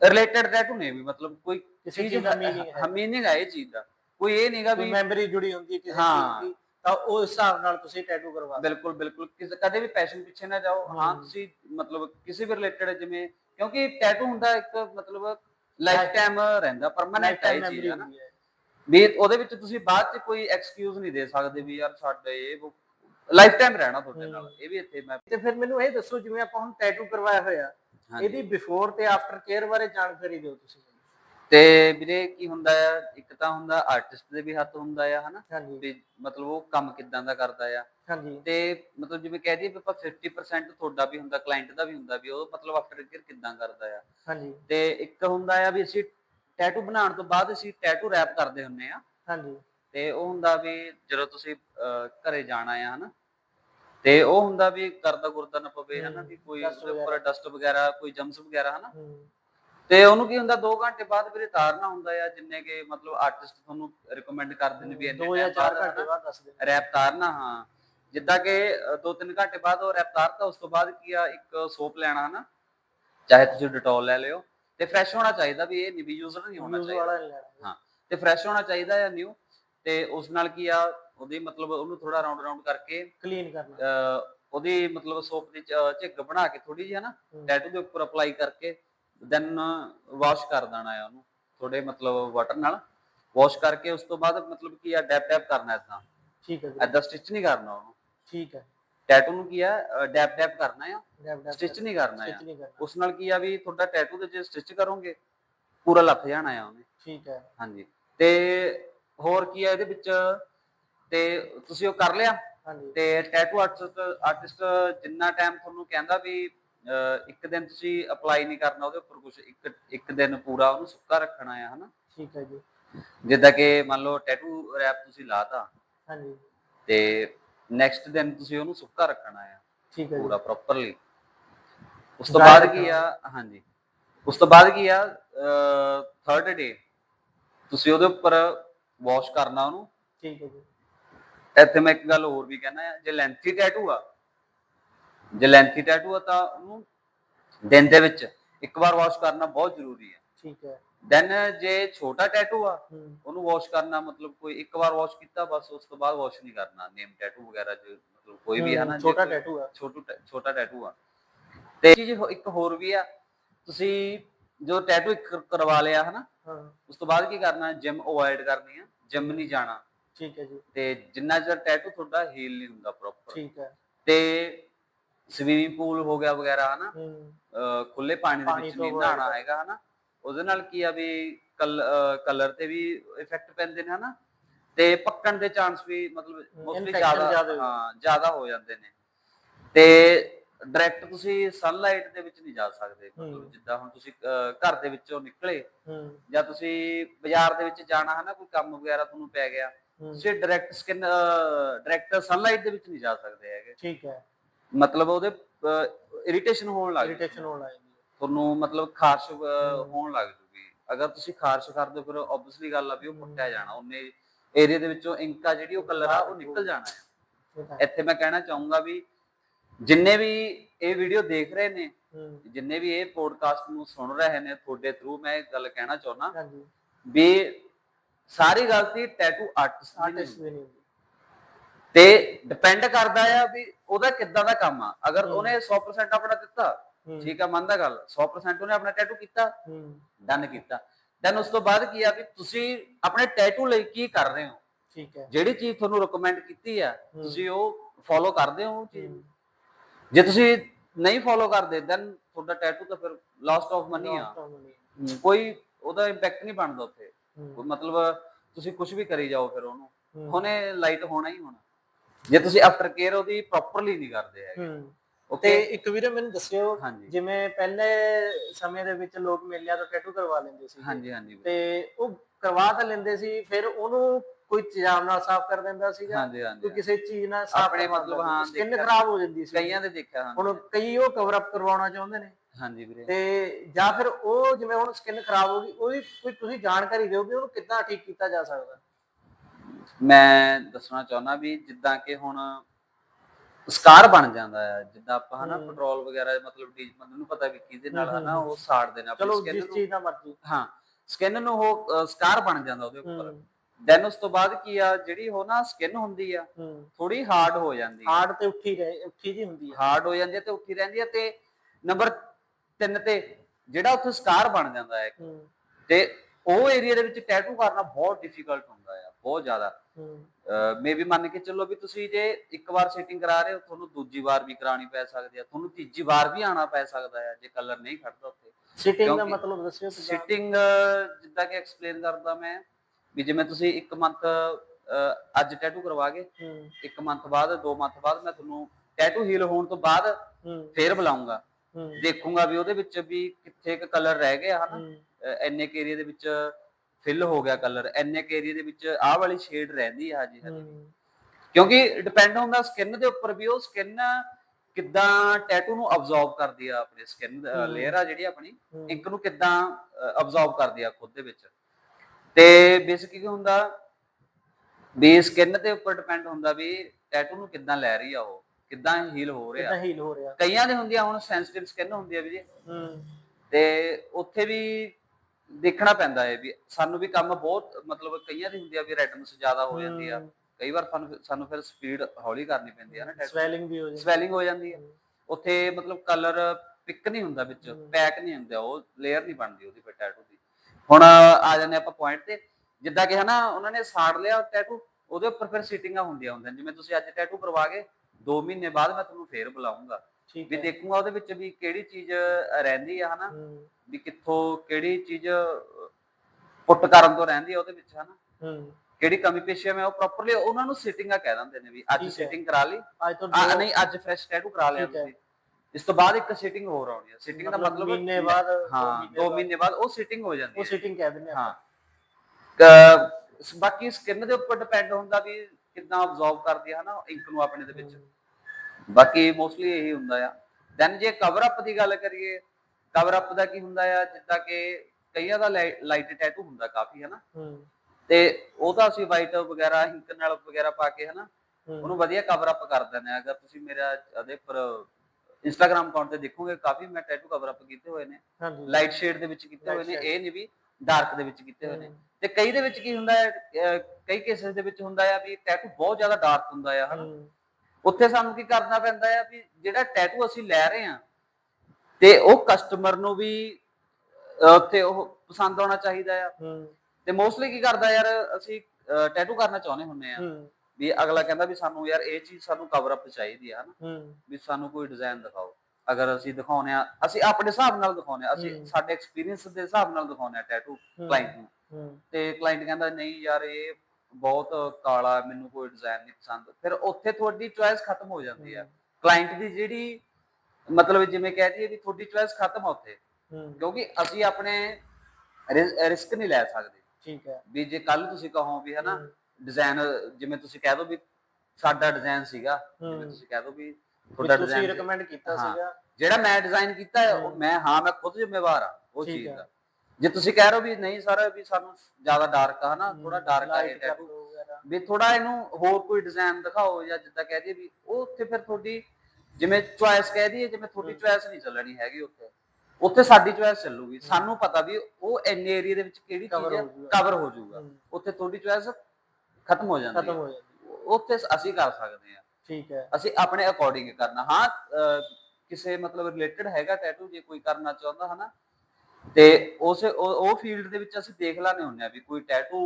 Speaker 2: ਰਿਲੇਟਡ ਟੈਟੂ ਨੇ ਵੀ ਮਤਲਬ ਕੋਈ
Speaker 1: ਕਿਸੇ
Speaker 2: ਚੀਜ਼
Speaker 1: ਚੀਜ਼ ਦਾ meaning ਹੈ।
Speaker 2: ਮੀਨਿੰਗ ਹੈ ਇਹ ਚੀਜ਼ ਦਾ। ਕੋਈ ਇਹ ਨਹੀਂਗਾ ਵੀ
Speaker 1: ਮੈਮਰੀ ਜੁੜੀ ਹੁੰਦੀ ਹੈ ਕਿਸੇ
Speaker 2: ਹਾਂ।
Speaker 1: ਚੀਜ਼ ਦੀ ਤਾਂ ਉਸ ਹਿਸਾਬ ਨਾਲ ਤੁਸੀਂ ਟੈਟੂ ਕਰਵਾ
Speaker 2: ਬਿਲਕੁਲ ਬਿਲਕੁਲ ਕਿਸੇ ਕਦੇ ਵੀ ਪੈਸ਼ਨ ਪਿੱਛੇ ਨਾ ਜਾਓ ਹਾਂ। ਤੁਸੀਂ ਮਤਲਬ ਕਿਸੇ ਵੀ ਰਿਲੇਟਡ ਜਿਵੇਂ ਕਿਉਂਕਿ ਟੈਟੂ ਹੁੰਦਾ ਇੱਕ ਮਤਲਬ ਲਾਈਫ ਟਾਈਮ ਰਹਿੰਦਾ ਪਰਮਾਨੈਂਟ ਹੈ ਚੀਜ਼ ਹੈ ਨਾ ਵੀ ਉਹਦੇ ਵਿੱਚ ਤੁਸੀਂ ਬਾਅਦ ਚ ਕੋਈ ਐਕਸਕਿਊਜ਼ ਨਹੀਂ ਦੇ ਸਕਦੇ ਵੀ ਯਾਰ ਸਾਡੇ ਇਹ ਲਾਈਫ ਟਾਈਮ ਰਹਿਣਾ ਤੁਹਾਡੇ ਨਾਲ। ਇਹ ਵੀ ਇੱਥੇ ਮੈਂ
Speaker 1: ਤੇ ਫਿਰ ਮੈਨੂੰ ਇਹ ਦੱਸੋ ਜਿਵੇਂ ਆਪਾਂ ਹੁਣ ਟੈਟੂ ਕਰਵਾਇਆ ਹੋਇਆ। ਇਹਦੀ ਬਿਫੋਰ ਤੇ ਆਫਟਰ ਕੇਅਰ ਬਾਰੇ ਜਾਣਕਾਰੀ ਦਿਓ ਤੁਸੀਂ।
Speaker 2: ਤੇ ਵੀਰੇ ਕੀ ਹੁੰਦਾ ਆ ਇੱਕ ਤਾਂ ਹੁੰਦਾ ਆਰਟਿਸਟ ਦੇ ਵੀ ਹੱਥ ਹੁੰਦਾ ਆ ਹਨਾ?
Speaker 1: ਹਾਂਜੀ।
Speaker 2: ਮਤਲਬ ਉਹ ਕੰਮ ਕਿਦਾਂ ਦਾ ਕਰਦਾ ਆ।
Speaker 1: ਹਾਂਜੀ।
Speaker 2: ਤੇ ਮਤਲਬ ਜਿਵੇਂ ਕਹਿ ਦਈਏ ਵੀ ਆਪਾਂ 50% ਤੁਹਾਡਾ ਵੀ ਹੁੰਦਾ ਕਲਾਇੰਟ ਦਾ ਵੀ ਹੁੰਦਾ ਵੀ ਉਹ ਮਤਲਬ ਆਫਟਰ ਕੇਅਰ ਕਿਦਾਂ ਕਰਦਾ ਆ।
Speaker 1: ਹਾਂਜੀ।
Speaker 2: ਤੇ ਇੱਕ ਹੁੰਦਾ ਆ ਵੀ ਅਸੀਂ ਟੈਟੂ ਬਣਾਉਣ ਤੋਂ ਬਾਅਦ ਅਸੀਂ ਟੈਟੂ ਰੈਪ ਕਰਦੇ ਹੁੰਨੇ ਆ।
Speaker 1: ਹਾਂਜੀ।
Speaker 2: ਤੇ ਉਹ ਹੁੰਦਾ ਵੀ ਜਦੋਂ ਤੁਸੀਂ ਅਹ, ਘਰੇ ਜਾਣਾ ਆ ਹਨਾ? ਤੇ ਉਹ ਹੁੰਦਾ ਵੀ ਕਰਦਾ ਗੁਰਦਾ ਨਾ ਪਵੇ ਹਨਾ? ਵੀ ਕੋਈ
Speaker 1: dust
Speaker 2: ਉਹਦੇ ਉੱਪਰ ਡਸਟ ਵਗੈਰਾ ਕੋਈ ਜਮਸ ਵਗੈਰਾ ਹਨਾ?
Speaker 1: ਹੂੰ।
Speaker 2: ਤੇ ਉਹਨੂੰ ਕੀ ਹੁੰਦਾ 2 ਘੰਟੇ ਬਾਅਦ ਵੀਰੇ ਤਾਰਨਾ ਹੁੰਦਾ ਆ ਜਿੰਨੇ ਕਿ ਮਤਲਬ ਆਰਟਿਸਟ ਤੁਹਾਨੂੰ ਰეკਮੈਂਡ ਕਰਦੇ ਨੇ ਵੀ ਇੰਨੇ
Speaker 1: ਦੋ ਜਾਂ
Speaker 2: time
Speaker 1: ਚਾਰ
Speaker 2: ਬਾਅਦ
Speaker 1: ਘੰਟੇ ਬਾਅਦ ਦੱਸ ਦਿਓ
Speaker 2: ਰੈਪ ਤਾਰਨਾ ਹਾਂ। ਜਿੱਦਾਂ ਕਿ 2-3 ਘੰਟੇ ਬਾਅਦ ਉਹ ਰੈਪ ਤਾਰਤਾ ਉਸ ਤੋਂ ਬਾਅਦ ਕੀ ਆ ਇੱਕ ਸੋਪ ਲੈਣਾ ਹਨਾ ਚਾਹੇ ਤੁਸੀਂ ਡਿਟੋਲ ਲੈ ਲਿਓ। ਤੇ ਫਰੈਸ਼ ਹੋਣਾ ਚਾਹੀਦਾ ਵੀ ਇਹ ਨਹੀਂ ਵੀ ਯੂਜ਼ਰ ਨਹੀਂ ਹੋਣਾ ਚਾਹੀਦਾ। ਹਾਂ। ਤੇ ਫਰੈਸ਼ ਹੋਣਾ ਚਾਹੀਦਾ ਆ ਨਿਊ ਤੇ ਉਸ ਨਾਲ ਕੀ ਆ ਉਹਦੀ ਮਤਲਬ ਉਹਨੂੰ ਥੋੜਾ ਰਾਉਂਡ ਰਾਉਂਡ ਕਰਕੇ
Speaker 1: ਕਲੀਨ ਕਰਨਾ।
Speaker 2: ਉਹਦੀ ਮਤਲਬ ਸੋਪ ਦੀ ਝਿੱਗ ਬਣਾ ਕੇ ਥੋੜੀ ਜਿਹੀ ਹਨਾ
Speaker 1: ਹੂੰ।
Speaker 2: ਟੈਟੂ ਦੇ ਉੱਪਰ ਅਪਲਾਈ ਕਰਕੇ ਦੈਨ ਵਾਸ਼ ਕਰ ਦੇਣਾ ਆ ਉਹਨੂੰ ਥੋੜੇ ਮਤਲਬ ਵਾਟਰ ਨਾਲ। ਵਾਸ਼ ਕਰਕੇ ਉਸ ਤੋਂ ਬਾਅਦ ਮਤਲਬ ਕੀ ਆ ਡੈਪ ਡੈਪ ਕਰਨਾ ਇਦਾਂ
Speaker 1: ਠੀਕ ਹੈ
Speaker 2: ਐਦਾਂ ਸਟਿਚ ਨਹੀਂ ਕਰਨਾ ਉਹਨੂੰ।
Speaker 1: ਠੀਕ ਹੈ।
Speaker 2: ਟੈਟੂ ਨੂੰ ਕੀ ਆ ਡੈਪ ਡੈਪ ਕਰਨਾ ਆ।
Speaker 1: ਡੈਬ ਡੈਬ
Speaker 2: ਸਟਿਚ ਨਹੀਂ ਕਰਨਾ ਆ।
Speaker 1: ਸਟਿਚ ਨਹੀਂ ਕਰਨਾ।
Speaker 2: ਉਸ ਨਾਲ ਕੀ ਆ ਵੀ ਤੁਹਾਡਾ ਟੈਟੂ ਦੇ ਜੇ ਸਟਿਚ ਕਰੋਗੇ ਪੂਰਾ ਲੱਥ ਜਾਣਾ ਆ ਉਹਨੇ।
Speaker 1: ਠੀਕ ਹੈ।
Speaker 2: ਹਾਂਜੀ। ਤੇ ਹੋਰ ਕੀ ਆ ਇਹਦੇ ਵਿੱਚ? ਤੇ ਤੁਸੀਂ ਉਹ ਕਰ ਲਿਆ?
Speaker 1: ਹਾਂਜੀ।
Speaker 2: ਤੇ ਟੈਟੂ ਆਰਟਿਸਟ ਆਰਟਿਸਟ ਜਿੰਨਾ ਟਾਈਮ ਤੁਹਾਨੂੰ ਕਹਿੰਦਾ ਵੀ ਇੱਕ ਦਿਨ ਤੁਸੀਂ ਅਪਲਾਈ ਨਹੀਂ ਕਰਨਾ ਉਹਦੇ ਉੱਪਰ ਕੁਝ ਇੱਕ ਇੱਕ ਦਿਨ ਪੂਰਾ ਉਹਨੂੰ ਸੁੱਕਾ ਰੱਖਣਾ ਆ ਹਨਾ?
Speaker 1: ਠੀਕ ਹੈ ਜੀ।
Speaker 2: ਜਿੱਦਾਂ ਕਿ ਮੰਨ ਲਓ ਟੈਟੂ ਰੈਪ ਤੁਸੀਂ ਲਾਤਾ
Speaker 1: ਹਾਂਜੀ।
Speaker 2: ਤੇ ਨੈਕਸਟ ਦਿਨ ਤੁਸੀਂ ਉਹਨੂੰ ਸੁੱਕਾ ਰੱਖਣਾ ਆ
Speaker 1: ਠੀਕ ਹੈ
Speaker 2: ਪੂਰਾ ਪ੍ਰੋਪਰਲੀ ਉਸ ਤੋਂ ਬਾਅਦ। ਕੀ ਆ ਹਾਂਜੀ। ਉਸ ਤੋਂ ਬਾਅਦ ਕੀ ਆ ਥਰਡ ਡੇ ਤੁਸੀਂ ਉਹਦੇ ਉੱਪਰ ਵਾਸ਼ ਕਰਨਾ ਉਹਨੂੰ।
Speaker 1: ਠੀਕ ਹੈ ਜੀ।
Speaker 2: ਇੱਥੇ ਮੈਂ ਇੱਕ ਗੱਲ ਹੋਰ ਵੀ ਕਹਿਣਾ ਆ ਜੇ ਲੈਂਥੀ ਟੈਟੂ ਆ ਜੇ ਲੈਂਥੀ ਟੈਟੂ ਆ ਤਾਂ ਉਹਨੂੰ ਦਿਨ ਦੇ ਵਿੱਚ ਇੱਕ ਵਾਰ ਵਾਸ਼ ਕਰਨਾ ਬਹੁਤ ਜ਼ਰੂਰੀ ਹੈ।
Speaker 1: ਠੀਕ ਹੈ।
Speaker 2: ਦੈਨ ਜੇ ਛੋਟਾ ਟੈਟੂ ਆ
Speaker 1: ਹੂੰ।
Speaker 2: ਉਹਨੂੰ ਵਾਸ਼ ਕਰਨਾ ਮਤਲਬ ਕੋਈ ਇੱਕ ਵਾਰ ਵਾਸ਼ ਕੀਤਾ ਬਸ ਉਸ ਤੋਂ ਬਾਅਦ ਵਾਸ਼ ਨਹੀਂ ਕਰਨਾ। ਨੇਮ ਟੈਟੂ ਵਗੈਰਾ ਜੋ ਮਤਲਬ ਕੋਈ ਵੀ ਹੈ ਨਾ ਜੇ
Speaker 1: ਛੋਟਾ
Speaker 2: ਕੋਈ-
Speaker 1: ਟੈਟੂ ਆ।
Speaker 2: ਛੋਟੂ ਟੈ- ਛੋਟਾ ਟੈਟੂ ਆ। ਤੇ ਚੀਜ਼ ਹੋ- ਇੱਕ ਹੋਰ ਵੀ ਆ ਤੁਸੀਂ ਜੋ ਟੈਟੂ ਇੱਕ ਕਰਵਾ ਲਿਆ ਹਨਾ
Speaker 1: ਹਾਂ।
Speaker 2: ਉਸ ਤੋਂ ਬਾਅਦ ਕੀ ਕਰਨਾ ਜਿਮ ਅਵੋਇਡ ਕਰਨੀ ਆ ਜਿਮ ਨਹੀਂ ਜਾਣਾ।
Speaker 1: ਠੀਕ ਹੈ ਜੀ।
Speaker 2: ਤੇ ਜਿੰਨਾ ਚਿਰ ਟੈਟੂ ਤੁਹਾਡਾ ਹੀਲ ਨਹੀਂ ਹੁੰਦਾ ਪ੍ਰੋਪਰ
Speaker 1: ਠੀਕ ਹੈ।
Speaker 2: ਤੇ ਸਵੀਮਿੰਗ ਪੂਲ ਹੋ ਗਿਆ ਵਗੈਰਾ ਹਨਾ?
Speaker 1: ਹੂੰ।
Speaker 2: ਖੁੱਲੇ ਪਾਣੀ ਦੇ ਵਿੱਚ ਨਹੀਂ ਨਹਾਣਾ ਹੈਗਾ ਹਨਾ? ਉਹਦੇ ਨਾਲ ਕੀ ਆ ਵੀ ਕਲਰ ਤੇ ਵੀ ਇਫੈਕਟ ਪੈਂਦੇ ਨੇ ਹਨਾ? ਤੇ ਪੱਕਣ ਦੇ ਚਾਂਸ ਵੀ ਮਤਲਬ ਮੋਸਟਲੀ ਜ਼ਿਆਦਾ
Speaker 1: ਹੋ
Speaker 2: ਹਾਂ ਜ਼ਿਆਦਾ ਹੋ ਜਾਂਦੇ ਨੇ। ਤੇ ਡਾਇਰੈਕਟ ਤੁਸੀਂ ਸਨਲਾਈਟ ਦੇ ਵਿੱਚ ਨਹੀਂ ਜਾ ਸਕਦੇ। ਮਤਲਬ
Speaker 1: ਹੂੰ।
Speaker 2: ਜਿੱਦਾਂ ਹੁਣ ਤੁਸੀਂ ਘਰ ਦੇ ਵਿੱਚੋਂ ਨਿਕਲੇ
Speaker 1: ਹੂੰ।
Speaker 2: ਜਾਂ ਤੁਸੀਂ ਬਾਜ਼ਾਰ ਦੇ ਵਿੱਚ ਜਾਣਾ ਹਨਾ? ਕੋਈ ਕੰਮ ਵਗੈਰਾ ਤੁਹਾਨੂੰ ਪੈ ਗਿਆ।
Speaker 1: ਹੂੰ।
Speaker 2: ਤੁਸੀਂ ਡਾਇਰੈਕਟ ਸਕਿਨ ਡਾਇਰੈਕਟ ਸਨਲਾਈਟ ਦੇ ਵਿੱਚ ਨਹੀਂ ਜਾ ਸਕਦੇ ਹੈਗੇ।
Speaker 1: ਠੀਕ ਹੈ।
Speaker 2: ਮਤਲਬ ਉਹਦੇ ਇਰੀਟੇਸ਼ਨ ਹੋਣ ਲੱਗ।
Speaker 1: ਇਰੀਟੇਸ਼ਨ ਹੋਣ ਲੱਗ ਜਾਂਦੀ ਹੈ
Speaker 2: ਤੁਹਾਨੂੰ ਮਤਲਬ ਖਾਰਸ਼ ਅਹ। ਹੋਣ ਲੱਗ ਜੂਗੀ ਅਗਰ ਤੁਸੀਂ ਖਾਰਸ਼ ਕਰਦੇ ਹੋ ਫਿਰ ਆਬਵੀਅਸਲੀ ਗੱਲ ਆ ਵੀ ਉਹ
Speaker 1: ਹਮ।
Speaker 2: ਪੁੱਟਿਆ ਜਾਣਾ ਉਹਨੇ ਏਰੀਆ ਦੇ ਵਿੱਚੋਂ ਇੰਕ ਆ ਜਿਹੜੀ ਉਹ ਕਲਰ ਆ ਉਹ ਨਿਕਲ ਜਾਣਾ ਹੈ
Speaker 1: ਇਹ ਤਾਂ ਹੈ।
Speaker 2: ਇੱਥੇ ਮੈਂ ਕਹਿਣਾ ਚਾਹੂੰਗਾ ਵੀ ਜਿੰਨੇ ਵੀ ਇਹ ਵੀਡੀਓ ਦੇਖ ਰਹੇ ਨੇ
Speaker 1: ਹੂੰ
Speaker 2: ਜਿੰਨੇ ਵੀ ਇਹ ਪੋਡਕਾਸਟ ਨੂੰ ਸੁਣ ਰਹੇ ਨੇ ਤੁਹਾਡੇ ਥਰੂ ਮੈਂ ਇਹ ਗੱਲ ਕਹਿਣਾ ਚਾਹੁੰਦਾ
Speaker 1: ਹਾਂਜੀ
Speaker 2: ਵੀ ਸਾਰੀ ਗਲਤੀ ਟੈਟੂ ਆਰਟਿਸਟ ਦੀ
Speaker 1: ਆਰਟਿਸਟ
Speaker 2: ਨਹੀਂ
Speaker 1: ਵੀ ਨਹੀਂ ਹੁੰਦੀ
Speaker 2: ਤੇ ਡਿਪੈਂਡ ਕਰਦਾ ਆ ਵੀ ਉਹਦਾ ਕਿੱਦਾਂ ਦਾ ਕੰਮ ਆ। ਅਗਰ। ਉਹਨੇ 100% ਆਪਣਾ ਦਿੱਤਾ ਠੀਕ ਆ ਮੰਨਦਾ ਗੱਲ 100% ਉਹਨੇ ਆਪਣਾ ਟੈਟੂ ਕੀਤਾ ਡਨ ਕੀਤਾ। ਦੈਨ ਉਸ ਤੋਂ ਬਾਅਦ ਕੀ ਆ ਵੀ ਤੁਸੀਂ ਆਪਣੇ ਟੈਟੂ ਲਈ ਕੀ ਕਰ ਰਹੇ ਹੋ?
Speaker 1: ਠੀਕ ਹੈ।
Speaker 2: ਜਿਹੜੀ ਚੀਜ਼ ਤੁਹਾਨੂੰ ਰეკਮੈਂਡ ਕੀਤੀ ਆ। ਤੁਸੀਂ ਉਹ ਫੋਲੋ ਕਰਦੇ ਹੋ ਚੀਜ਼? ਜੇ ਤੁਸੀਂ ਨਹੀਂ ਫੋਲੋ ਕਰਦੇ ਦੈਨ ਤੁਹਾਡਾ ਟੈਟੂ ਤਾਂ ਫਿਰ ਲਾਸਟ ਆਫ ਮਨੀ ਆ। ਕੋਈ ਉਹਦਾ ਇੰਪੈਕਟ ਨਹੀਂ ਬਣਦਾ ਉੱਥੇ। ਮਤਲਬ ਤੁਸੀਂ ਕੁਝ ਵੀ ਕਰੀ ਜਾਓ ਫਿਰ ਉਹਨੂੰ। ਉਹਨੇ ਲਾਈਟ ਹੋਣਾ ਹੀ ਹੋਣਾ। ਜੇ ਤੁਸੀਂ ਆਫਟਰ ਕੇਅਰ ਉਹਦੀ ਪ੍ਰੋਪਰਲੀ ਨਹੀਂ ਕਰਦੇ ਹੈਗੇ।
Speaker 1: ਤੇ ਇੱਕ ਵੀਰੇ ਮੈਨੂੰ ਦੱਸਿਓ
Speaker 2: ਹਾਂਜੀ।
Speaker 1: ਜਿਵੇਂ ਪਹਿਲੇ ਸਮੇਂ ਦੇ ਵਿੱਚ ਲੋਕ ਮੇਲਿਆਂ ਤੋਂ ਟੈਟੂ ਕਰਵਾ ਲੈਂਦੇ ਸੀ।
Speaker 2: ਹਾਂਜੀ ਹਾਂਜੀ।
Speaker 1: ਤੇ ਉਹ ਕਰਵਾ ਤਾਂ ਲੈਂਦੇ ਸੀ ਫਿਰ ਉਹਨੂੰ ਕੋਈ ਤੇਜ਼ਾਬ ਨਾਲ ਸਾਫ਼ ਕਰ ਦਿੰਦਾ ਸੀਗਾ।
Speaker 2: ਹਾਂਜੀ
Speaker 1: ਕੋਈ
Speaker 2: ਹਾਂਜੀ।
Speaker 1: ਕਿਸੇ ਚੀਜ਼ ਨਾਲ ਸਾਫ਼
Speaker 2: ਆਪਣੇ ਮਤਲਬ ਹਾਂ
Speaker 1: ਸਕਿਨ
Speaker 2: ਦੇਖਿਆ-
Speaker 1: ਖਰਾਬ ਹੋ ਜਾਂਦੀ ਸੀ।
Speaker 2: ਕਈਆਂ ਦੇ ਦੇਖਿਆ ਹਾਂ
Speaker 1: ਹੁਣ ਕਈ ਉਹ ਕਵਰ ਅਪ ਕਰਵਾਉਣਾ ਚਾਹੁੰਦੇ ਨੇ।
Speaker 2: ਹਾਂਜੀ ਵੀਰੇ।
Speaker 1: ਤੇ ਜਾਂ ਫਿਰ ਉਹ ਜਿਵੇਂ ਹੁਣ ਸਕਿਨ ਖਰਾਬ ਹੋ ਗਈ ਉਹਦੀ ਕੋਈ ਤੁਸੀਂ ਜਾਣਕਾਰੀ ਦਿਓ ਵੀ ਉਹਨੂੰ ਕਿੱਦਾਂ ਠੀਕ ਕੀਤਾ ਜਾ ਸਕਦਾ।
Speaker 2: ਮੈਂ ਦੱਸਣਾ ਚਾਹੁੰਦਾ ਵੀ ਜਿੱਦਾਂ ਕਿ ਹੁਣ ਸਕਾਰ ਬਣ ਜਾਂਦਾ ਹੈ ਜਿੱਦਾਂ ਆਪਾਂ ਹਨਾ। ਪੈਟਰੋਲ ਵਗੈਰਾ ਮਤਲਬ ਡੀ ਬੰਦੇ ਨੂੰ ਪਤਾ ਵੀ ਕਿਹਦੇ ਨਾਲ ਹਨਾ ਉਹ ਸਾੜਦੇ ਨੇ ਆਪਣੀ
Speaker 1: ਚਲੋ ਜਿਸ ਚੀਜ਼ ਦਾ ਮਰਜ਼ੀ।
Speaker 2: ਹਾਂ ਸਕਿਨ ਨੂੰ ਉਹ ਸਕਾਰ ਬਣ ਜਾਂਦਾ ਉਹਦੇ ਉੱਪਰ। ਦੈਨ ਉਸ ਤੋਂ ਬਾਅਦ ਕੀ ਆ ਜਿਹੜੀ ਉਹ ਨਾ ਸਕਿਨ ਹੁੰਦੀ ਆ ਥੋੜੀ ਹਾਰਡ ਹੋ ਜਾਂਦੀ
Speaker 1: ਹਾਰਡ ਤੇ ਉੱਠੀ ਰਹੇ ਉੱਠੀ ਜੀ ਹੁੰਦੀ ਹੈ
Speaker 2: ਹਾਰਡ ਹੋ ਜਾਂਦੀ ਹੈ ਤੇ ਉੱਠੀ ਰਹਿੰਦੀ ਹੈ ਤੇ ਨੰਬਰ 3 ਤੇ ਜਿਹੜਾ ਉੱਥੇ ਸਕਾਰ ਬਣ ਜਾਂਦਾ ਹੈ
Speaker 1: ਹੂੰ।
Speaker 2: ਤੇ ਉਹ ਏਰੀਆ ਦੇ ਵਿੱਚ ਟੈਟੂ ਕਰਨਾ ਬਹੁਤ ਡਿਫਿਕਲਟ ਹੁੰਦਾ ਆ। ਬਹੁਤ ਜ਼ਿਆਦਾ। ਮੇ ਵੀ ਮੰਨ ਕੇ ਚੱਲੋ ਵੀ ਤੁਸੀਂ ਜੇ ਇੱਕ ਵਾਰ ਸੈਟਿੰਗ ਕਰਾ ਰਹੇ ਹੋ ਤੁਹਾਨੂੰ ਦੂਜੀ ਵਾਰ ਵੀ ਕਰਾਣੀ ਪੈ ਸਕਦੀ ਹੈ ਤੁਹਾਨੂੰ ਤੀਜੀ ਵਾਰ ਵੀ ਆਣਾ ਪੈ ਸਕਦਾ ਹੈ ਜੇ ਕਲਰ ਨਹੀਂ ਖੜਦਾ ਉੱਥੇ।
Speaker 1: ਸਿਟਿੰਗ ਦਾ ਮਤਲਬ ਦੱਸਿਓ ਤੁਸੀਂ
Speaker 2: ਸਿਟਿੰਗ ਜਿੱਦਾਂ ਕਿ ਐਕਸਪਲੇਨ ਕਰਦਾ ਮੈਂ ਵੀ ਜਿਵੇਂ ਤੁਸੀਂ ਇੱਕ ਮੰਥ ਅੱਜ ਟੈਟੂ ਕਰਵਾ ਗਏ ਇੱਕ ਮੰਥ ਬਾਅਦ ਦੋ ਮੰਥ ਬਾਅਦ ਮੈਂ ਤੁਹਾਨੂੰ ਟੈਟੂ ਹੀਲ ਹੋਣ ਤੋਂ ਬਾਅਦ ਫੇਰ ਬੁਲਾਉਂਗਾ। ਦੇਖੂੰਗਾ ਵੀ ਉਹਦੇ ਵਿੱਚ ਵੀ ਕਿੱਥੇ ਕ ਕਲਰ ਰਹਿ ਗਿਆ ਹਨਾ। ਇੰਨੇ ਏਰੀਆ ਦੇ ਵਿੱਚ ਫਿਲ ਹੋ ਗਿਆ ਕਲਰ ਇੰਨੇ ਕੁ ਏਰੀਆ ਦੇ ਵਿੱਚ ਆਹ ਵਾਲੀ ਸ਼ੇਡ ਰਹਿੰਦੀ ਆ ਹਜੇ ਹਜੇ। ਕਿਉਂਕਿ ਡਿਪੈਂਡ ਹੁੰਦਾ ਸਕਿਨ ਦੇ ਉੱਪਰ ਵੀ ਉਹ ਸਕਿਨ ਕਿੱਦਾਂ ਟੈਟੂ ਨੂੰ ਅਬਜ਼ੌਰਬ ਕਰਦੀ ਆ ਆਪਣੀ ਸਕਿਨ। ਲੇਅਰ ਆ ਜਿਹੜੀ ਆਪਣੀ ਇੰਕ ਨੂੰ ਕਿੱਦਾਂ ਅਬਜ਼ੌਰਬ ਕਰਦੀ ਆ ਖੁਦ ਦੇ ਵਿੱਚ। ਤੇ ਬੇਸਿਕ ਕੀ ਹੁੰਦਾ ਵੀ ਸਕਿਨ ਦੇ ਉੱਪਰ ਡਿਪੈਂਡ ਹੁੰਦਾ ਵੀ ਟੈਟੂ ਨੂੰ ਕਿੱਦਾਂ ਲੈ ਰਹੀ ਆ ਉਹ ਕਿੱਦਾਂ ਹੀਲ ਹੋ ਰਿਹਾ।
Speaker 1: ਕਿੱਦਾਂ ਹੀਲ ਹੋ ਰਿਹਾ।
Speaker 2: ਕਈਆਂ ਦੇ ਹੁੰਦੀ ਆ ਹੁਣ ਸੈਂਸਿਟਿਵ ਸਕਿਨ ਹੁੰਦੀ ਆ ਵੀ ਜੀ।
Speaker 1: ਹੂੰ।
Speaker 2: ਤੇ ਉੱਥੇ ਵੀ ਦੇਖਣਾ ਪੈਂਦਾ ਹੈ ਵੀ ਸਾਨੂੰ ਵੀ ਕੰਮ ਬਹੁਤ ਮਤਲਬ ਕਈਆਂ ਦੀ ਹੁੰਦੀ ਆ ਵੀ ਰੈਡਨੈਸ ਜ਼ਿਆਦਾ ਹੋ ਜਾਂਦੀ ਆ। ਕਈ ਵਾਰ ਸਾਨੂੰ ਸਾਨੂੰ ਫਿਰ ਸਪੀਡ ਹੌਲੀ ਕਰਨੀ ਪੈਂਦੀ ਆ ਨਾ
Speaker 1: ਸਵੈਲਿੰਗ ਵੀ ਹੋ ਜਾਂਦੀ।
Speaker 2: ਸਵੈਲਿੰਗ ਹੋ ਜਾਂਦੀ ਹੈ ਉੱਥੇ ਮਤਲਬ ਕਲਰ ਪਿਕ ਨਹੀਂ ਹੁੰਦਾ ਵਿੱਚ। ਪੈਕ ਨਹੀਂ ਹੁੰਦਾ ਉਹ ਲੇਅਰ ਨਹੀਂ ਬਣਦੀ ਉਹਦੀ ਫਿਰ ਟੈਟੂ ਦੀ। ਹੁਣ ਆ ਜਾਂਦੇ ਆਪਾਂ ਪੁਆਇੰਟ ਤੇ ਜਿੱਦਾਂ ਕਿ ਹਨਾ ਉਹਨਾਂ ਨੇ ਸਾੜ ਲਿਆ ਟੈਟੂ ਉਹਦੇ ਉੱਪਰ ਫਿਰ ਸੀਟਿੰਗਾਂ ਹੁੰਦੀਆਂ ਹੁੰਦੀਆਂ। ਜਿਵੇਂ ਤੁਸੀਂ ਅੱਜ ਟੈਟੂ ਕਰਵਾ ਕੇ 2 ਮਹੀਨੇ ਬਾਅਦ ਮੈਂ ਤੁਹਾਨੂੰ ਫੇਰ ਬੁਲਾਉਂਗਾ ਵੀ ਦੇਖੂੰਗਾ ਉਹਦੇ ਵਿੱਚ ਵੀ ਕਿਹੜੀ ਚੀਜ਼ ਰਹਿੰਦੀ ਆ ਹਨਾ? ਵੀ ਕਿੱਥੋਂ ਕਿਹੜੀ ਚੀਜ਼ ਪੁੱਟ ਕਰਨ ਤੋਂ ਰਹਿੰਦੀ ਆ ਉਹਦੇ ਵਿੱਚ ਹਨਾ? ਕਿਹੜੀ ਕਮੀ ਪੇਸ਼ੀ ਆ ਮੈਂ ਉਹ ਪ੍ਰੋਪਰਲੀ ਉਹਨਾਂ ਨੂੰ ਸੀਟਿੰਗਾਂ ਕਹਿ ਦਿੰਦੇ ਨੇ ਵੀ ਅੱਜ। ਸੀਟਿੰਗ ਕਰਾ ਲਈ।
Speaker 1: ਅੱਜ ਤੋਂ
Speaker 2: ਆ ਨਹੀਂ ਅੱਜ ਫਰੈਸ਼ ਟੈਟੂ ਕਰਾ ਲਿਆ। ਤੁਸੀਂ। ਇਸ ਤੋਂ ਬਾਅਦ ਇੱਕ ਸੀਟਿੰਗ ਹੋਰ ਆਉਣੀ ਹੈ ਸੀਟਿੰਗ ਦਾ ਮਤਲਬ
Speaker 1: ਮਹੀਨੇ ਬਾਅਦ
Speaker 2: ਹਾਂ 2
Speaker 1: ਬਾਅਦ,
Speaker 2: ਮਹੀਨੇ ਬਾਅਦ ਉਹ ਸੀਟਿੰਗ ਹੋ ਜਾਂਦੀ
Speaker 1: ਉਹ ਸਿਟਿੰਗ ਕਹਿ ਦਿੰਦੇ
Speaker 2: ਹਾਂ। ਬਾਕੀ ਸਕਿਨ ਦੇ ਉੱਪਰ ਡਿਪੈਂਡ ਹੁੰਦਾ ਵੀ ਕਿੰਨਾ ਅਬਜ਼ੌਰਬ ਕਰਦੀ ਹੈ ਨਾ ਇੰਕ ਨੂੰ ਆਪਣੇ ਦੇ ਵਿੱਚ। ਬਾਕੀ ਮੋਸਟਲੀ ਇਹੀ ਹੁੰਦਾ ਆ। ਦੈਨ ਜੇ ਕਵਰ ਅਪ ਦੀ ਗੱਲ ਕਰੀਏ ਕਵਰ ਅਪ ਦਾ ਕੀ ਹੁੰਦਾ ਆ ਜਿੱਦਾਂ ਕਿ ਕਈਆਂ ਦਾ ਲਾਈਟ ਟੈਟੂ ਹੁੰਦਾ ਕਾਫੀ ਹੈ। ਨਾ
Speaker 1: ਹੂੰ
Speaker 2: ਤੇ ਅਸੀਂ ਵਾਈਟ ਵਗੈਰਾ ਇੰਕ ਨਾਲ ਵਗੈਰਾ ਪਾ ਕੇ ਹਨਾ? ਉਹਨੂੰ ਵਧੀਆ ਕਵਰ ਅਪ ਕਰ ਦਿੰਦੇ ਆ। ਅਗਰ ਤੁਸੀਂ ਮੇਰਾ ਉਹਦੇ ਉੱਪਰ ਇੰਸਟਾਗ੍ਰam ਅਕਾਊਂਟ ਤੇ ਦੇਖੋਗੇ ਕਾਫੀ ਮੈਂ ਟੈਟੂ ਕਵਰ ਅਪ ਕੀਤੇ ਹੋਏ ਨੇ। ਲਾਈਟ ਸ਼ੇਡ ਦੇ ਵਿੱਚ ਕੀਤੇ ਹੋਏ ਨੇ। ਇਹ ਨਹੀਂ ਵੀ ਡਾਰਕ ਦੇ ਵਿੱਚ ਕੀਤੇ ਹੋਏ ਨੇ। ਤੇ ਕਈ ਦੇ ਵਿੱਚ ਕੀ ਹੁੰਦਾ ਹੈ ਕਈ ਕੇਸਿਸ ਦੇ ਵਿੱਚ ਹੁੰਦਾ ਹੈ ਵੀ ਟੈਟੂ ਬਹੁਤ ਜ਼ਿਆਦਾ ਡਾਰਕ ਹੁੰਦਾ ਹੈ ਹਨਾ? ਉੱਥੇ ਸਾਨੂੰ ਕੀ ਕਰਨਾ ਪੈਂਦਾ ਹੈ ਵੀ ਜਿਹੜਾ ਟੈਟੂ ਅਸੀਂ ਲੈ ਰਹੇ ਹਾਂ ਤੇ ਉਹ ਕਸਟਮਰ ਨੂੰ ਵੀ ਉੱਥੇ ਉਹ ਪਸੰਦ ਆਉਣਾ ਚਾਹੀਦਾ ਆ। ਤੇ ਮੋਸਟਲੀ ਕੀ ਕਰਦਾ ਯਾਰ ਅਸੀਂ ਟੈਟੂ ਕਰਨਾ ਚਾਹੁੰਦੇ ਹੁੰਨੇ ਆ। ਵੀ ਅਗਲਾ ਕਹਿੰਦਾ ਵੀ ਸਾਨੂੰ ਯਾਰ ਇਹ ਚੀਜ਼ ਸਾਨੂੰ ਕਵਰ ਅਪ ਚਾਹੀਦੀ ਆ ਹਨਾ। ਵੀ ਸਾਨੂੰ ਕੋਈ ਡਿਜ਼ਾਈਨ ਦਿਖਾਓ। ਅਗਰ ਅਸੀਂ ਦਿਖਾਉਨੇ ਆ ਅਸੀਂ ਆਪਣੇ ਹਿਸਾਬ ਨਾਲ ਦਿਖਾਉਨੇ ਆ। ਅਸੀਂ। ਸਾਡੇ ਐਕਸਪੀਰੀਅੰਸ ਦੇ ਹਿਸਾਬ ਨਾਲ ਦਿਖਾਉਨੇ ਆ ਟੈਟੂ ਕਲਾਇੰਟ ਨੂੰ। ਤੇ ਕਲਾਇੰਟ ਕਹਿੰਦਾ ਨਹੀਂ ਯਾਰ ਇਹ ਬਹੁਤ ਕਾਲਾ ਮੈਨੂੰ ਕੋਈ ਡਿਜ਼ਾਈਨ ਨਹੀਂ ਪਸੰਦ। ਫਿਰ ਉੱਥੇ ਤੁਹਾਡੀ ਚੁਆਇਸ ਖਤਮ ਹੋ ਜਾਂਦੀ ਆ ਕਲਾਇੰਟ ਦੀ ਜਿਹੜੀ ਮਤਲਬ ਜਿਵੇਂ ਕਹਿ ਦਈਏ ਵੀ ਤੁਹਾਡੀ ਚੁਆਇਸ ਖਤਮ ਆ ਉੱਥੇ। ਕਿਉਂਕਿ ਅਸੀਂ ਆਪਣੇ ਰਿਸਕ ਨਹੀਂ ਲੈ ਸਕਦੇ।
Speaker 1: ਠੀਕ ਹੈ।
Speaker 2: ਵੀ ਜੇ ਕੱਲ ਤੁਸੀਂ ਕਹੋ ਵੀ ਹਨਾ ਡਿਜ਼ਾਈਨ ਜਿਵੇਂ ਤੁਸੀਂ ਕਹਿ ਦੋ ਵੀ ਸਾਡਾ ਡਿਜ਼ਾਈਨ ਸੀਗਾ ਜਿਵੇਂ ਤੁਸੀਂ ਕਹਿ ਦੋ ਵੀ ਤੁਹਾਡਾ
Speaker 1: ਤੁਸੀਂ
Speaker 2: ਡਿਜ਼ਾਈਨ
Speaker 1: ਰეკਮੈਂਡ ਕੀਤਾ। ਸੀਗਾ।
Speaker 2: ਜਿਹੜਾ ਮੈਂ ਡਿਜ਼ਾਈਨ ਕੀਤਾ। ਮੈਂ ਹਾਂ ਮੈਂ ਖੁਦ ਜ਼ਿੰਮੇਵਾਰ ਆ ਉਹ ਚੀਜ਼। ਦਾ। ਜੇ ਤੁਸੀਂ ਕਹਿ ਰਹੇ ਹੋ ਵੀ ਨਹੀਂ ਸਰ ਵੀ ਸਾਨੂੰ ਜ਼ਿਆਦਾ ਡਾਰਕ ਆ ਹਨਾ ਥੋੜਾ ਡਾਰਕ ਆ ਇਹ ਟੈਟੂ ਵੀ ਥੋੜਾ ਇਹਨੂੰ ਹੋਰ ਕੋਈ ਡਿਜ਼ਾਈਨ ਦਿਖਾਓ ਜਾਂ ਜਿੱਦਾਂ ਕਹਿ ਦਈਏ ਵੀ ਉਹ ਉੱਥੇ ਫਿਰ ਤੁਹਾਡੀ ਜਿਵੇਂ ਚੁਆਇਸ ਕਹਿ ਦਈਏ ਜਿਵੇਂ ਤੁਹਾਡੀ। ਚੁਆਇਸ ਨਹੀਂ ਚੱਲਣੀ ਹੈਗੀ ਉੱਥੇ। ਉੱਥੇ ਸਾਡੀ ਚੁਆਇਸ ਚੱਲੂਗੀ। ਸਾਨੂੰ ਪਤਾ ਵੀ ਉਹ ਇੰਨੇ ਏਰੀਆ ਦੇ ਵਿੱਚ ਕਿਹੜੀ ਚੀਜ਼। ਕਵਰ ਹੋ ਜਾਊਗਾ। ਉੱਥੇ ਤੁਹਾਡੀ ਚੁਆਇਸ ਖਤਮ ਹੋ ਜਾਂਦੀ
Speaker 1: ਖਤਮ
Speaker 2: ਹੈ
Speaker 1: ਜਾਂਦੀ
Speaker 2: ਉੱਥੇ ਅਸੀਂ ਕਰ ਸਕਦੇ ਹਾਂ।
Speaker 1: ਠੀਕ ਹੈ।
Speaker 2: ਅਸੀਂ ਆਪਣੇ ਅਕੋਰਡਿੰਗ ਕਰਨਾ। ਹਾਂ ਕਿਸੇ ਮਤਲਬ ਰਿਲੇਟਡ ਹੈਗਾ ਟੈਟੂ ਜੇ ਕੋਈ ਕਰਨਾ ਚਾਹੁੰਦਾ ਹਨਾ ਤੇ ਉਸ ਉਹ ਫੀਲਡ ਦੇ ਵਿੱਚ ਅਸੀਂ ਦੇਖ ਲਾਣੇ ਹੁੰਦੇ ਆ ਵੀ ਕੋਈ ਟੈਟੂ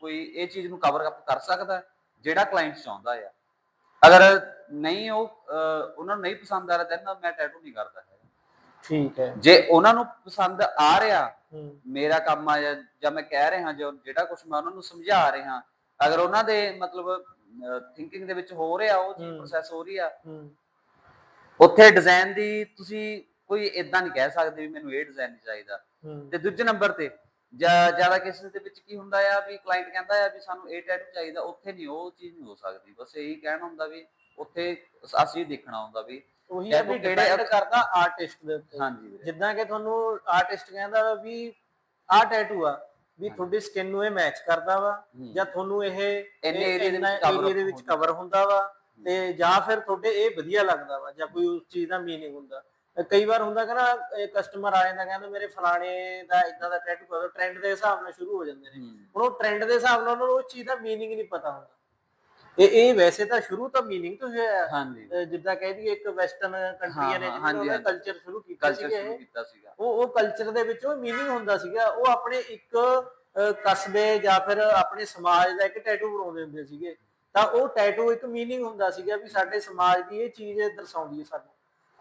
Speaker 2: ਕੋਈ ਇਹ ਚੀਜ਼ ਨੂੰ ਕਵਰ ਅਪ ਕਰ ਸਕਦਾ ਜਿਹੜਾ ਕਲਾਇੰਟ ਚਾਹੁੰਦਾ ਆ ਅਗਰ ਨਹੀਂ ਉਹ ਉਹਨਾਂ ਨੂੰ ਨਹੀਂ ਪਸੰਦ ਆ ਰਿਹਾ ਤਾਂ ਮੈਂ ਟੈਟੂ ਨਹੀਂ ਕਰਦਾ।
Speaker 1: ਠੀਕ ਹੈ
Speaker 2: ਜੇ ਉਹਨਾਂ ਨੂੰ ਪਸੰਦ ਆ ਰਿਹਾ ਮੇਰਾ ਕੰਮ ਆ ਜਾਂ ਮੈਂ ਕਹਿ ਰਿਹਾ ਜੋ ਜਿਹੜਾ ਕੁਝ ਮੈਂ ਉਹਨਾਂ ਨੂੰ ਸਮਝਾ ਰਿਹਾ ਅਗਰ ਉਹਨਾਂ ਦੇ ਮਤਲਬ ਥਿੰਕਿੰਗ ਦੇ ਵਿੱਚ ਹੋ ਰਿਹਾ ਉਹ ਚੀਜ਼। ਪ੍ਰੋਸੈਸ ਹੋ ਰਹੀ ਆ ਉੱਥੇ ਡਿਜ਼ਾਈਨ ਦੀ ਤੁਸੀਂ ਕੋਈ ਇਦਾਂ ਨਹੀਂ ਕਹਿ ਸਕਦੇ ਵੀ ਮੈਨੂੰ ਇਹ ਡਿਜ਼ਾਈਨ ਨਹੀਂ ਚਾਹੀਦਾ। ਤੇ ਦੂਜੇ ਨੰਬਰ ਤੇ ਜ਼ਿਆਦਾ ਕੇਸਿਸ ਦੇ ਵਿੱਚ ਕੀ ਹੁੰਦਾ ਆ ਵੀ ਕਲਾਇੰਟ ਕਹਿੰਦਾ ਆ ਵੀ ਸਾਨੂੰ ਇਹ ਟੈਟੂ ਚਾਹੀਦਾ ਉੱਥੇ ਨਹੀਂ ਉਹ ਚੀਜ਼ ਨਹੀਂ ਹੋ ਸਕਦੀ। ਬਸ ਇਹੀ ਕਹਿਣਾ ਹੁੰਦਾ ਵੀ ਉੱਥੇ ਅਸੀਂ ਦੇਖਣਾ ਹੁੰਦਾ ਵੀ
Speaker 1: ਉਹੀ ਵੀ ਡਿਪੈਂਡ ਕਰਦਾ ਆਰਟਿਸਟ ਦੇ ਉੱਤੇ।
Speaker 2: ਹਾਂਜੀ
Speaker 1: ਜਿੱਦਾਂ ਕਿ ਤੁਹਾਨੂੰ ਆਰਟਿਸਟ ਕਹਿੰਦਾ ਵਾ ਆਹ ਟੈਟੂ ਆ ਵੀ ਤੁਹਾਡੀ ਸਕਿਨ ਨੂੰ ਇਹ ਮੈਚ ਕਰਦਾ ਵਾ। ਜਾਂ ਤੁਹਾਨੂੰ ਇਹ
Speaker 2: ਏਰੀਆ ਦੇ ਵਿੱਚ।
Speaker 1: ਕਵਰ ਹੁੰਦਾ। ਵਾ ਤੇ ਜਾਂ ਫਿਰ ਤੁਹਾਡੇ ਇਹ ਵਧੀਆ ਲੱਗਦਾ ਵਾ ਜਾਂ ਕੋਈ ਉਸ ਚੀਜ਼ ਦਾ ਮੀਨਿੰਗ ਹੁੰਦਾ। ਕਈ ਵਾਰ ਹੁੰਦਾ ਕਿ ਨਾ ਕਸਟਮਰ ਆ ਜਾਂਦਾ ਕਹਿੰਦਾ ਮੇਰੇ ਫਲਾਣੇ ਦਾ ਇਦਾਂ ਦਾ ਟੈਟੂ ਕਰੋ ਟ੍ਰੈਂਡ ਦੇ ਹਿਸਾਬ ਨਾਲ ਸ਼ੁਰੂ ਹੋ ਜਾਂਦੇ ਨੇ। ਹੁਣ ਉਹ ਟ੍ਰੈਂਡ ਦੇ ਹਿਸਾਬ ਨਾਲ ਉਹਨਾਂ ਨੂੰ ਉਸ ਚੀਜ਼ ਦਾ ਮੀਨਿੰਗ ਨਹੀਂ ਪਤਾ ਹੁੰਦਾ। ਇਹ ਇਹ ਵੈਸੇ ਤਾਂ ਸ਼ੁਰੂ ਤੋਂ ਮੀਨਿੰਗ ਤੋਂ ਹੋਇਆ। ਹੈ।
Speaker 2: ਹਾਂਜੀ
Speaker 1: ਜਿੱਦਾਂ ਕਹਿ ਦਈਏ ਇੱਕ ਵੈਸਟਰਨ ਕੰਟਰੀਆਂ ਨੇ ਜਿਹਨਾਂ ਨੇ। ਕਲਚਰ ਸ਼ੁਰੂ ਕੀਤਾ ਸੀਗਾ। ਉਹ ਉਹ ਕਲਚਰ ਦੇ ਵਿੱਚ ਉਹ ਮੀਨਿੰਗ ਹੁੰਦਾ ਸੀਗਾ। ਉਹ ਆਪਣੇ ਇੱਕ ਕਸਬੇ ਜਾਂ ਫਿਰ ਆਪਣੇ ਸਮਾਜ ਦਾ ਇੱਕ ਟੈਟੂ ਬਣਾਉਂਦੇ ਹੁੰਦੇ ਸੀਗੇ। ਤਾਂ ਉਹ ਟੈਟੂ ਇੱਕ ਮੀਨਿੰਗ ਹੁੰਦਾ ਸੀਗਾ ਵੀ ਸਾਡੇ ਸਮਾਜ ਦੀ ਇਹ ਚੀਜ਼ ਦਰਸਾਉਂਦੀ ਹੈ ਸਾਨੂੰ।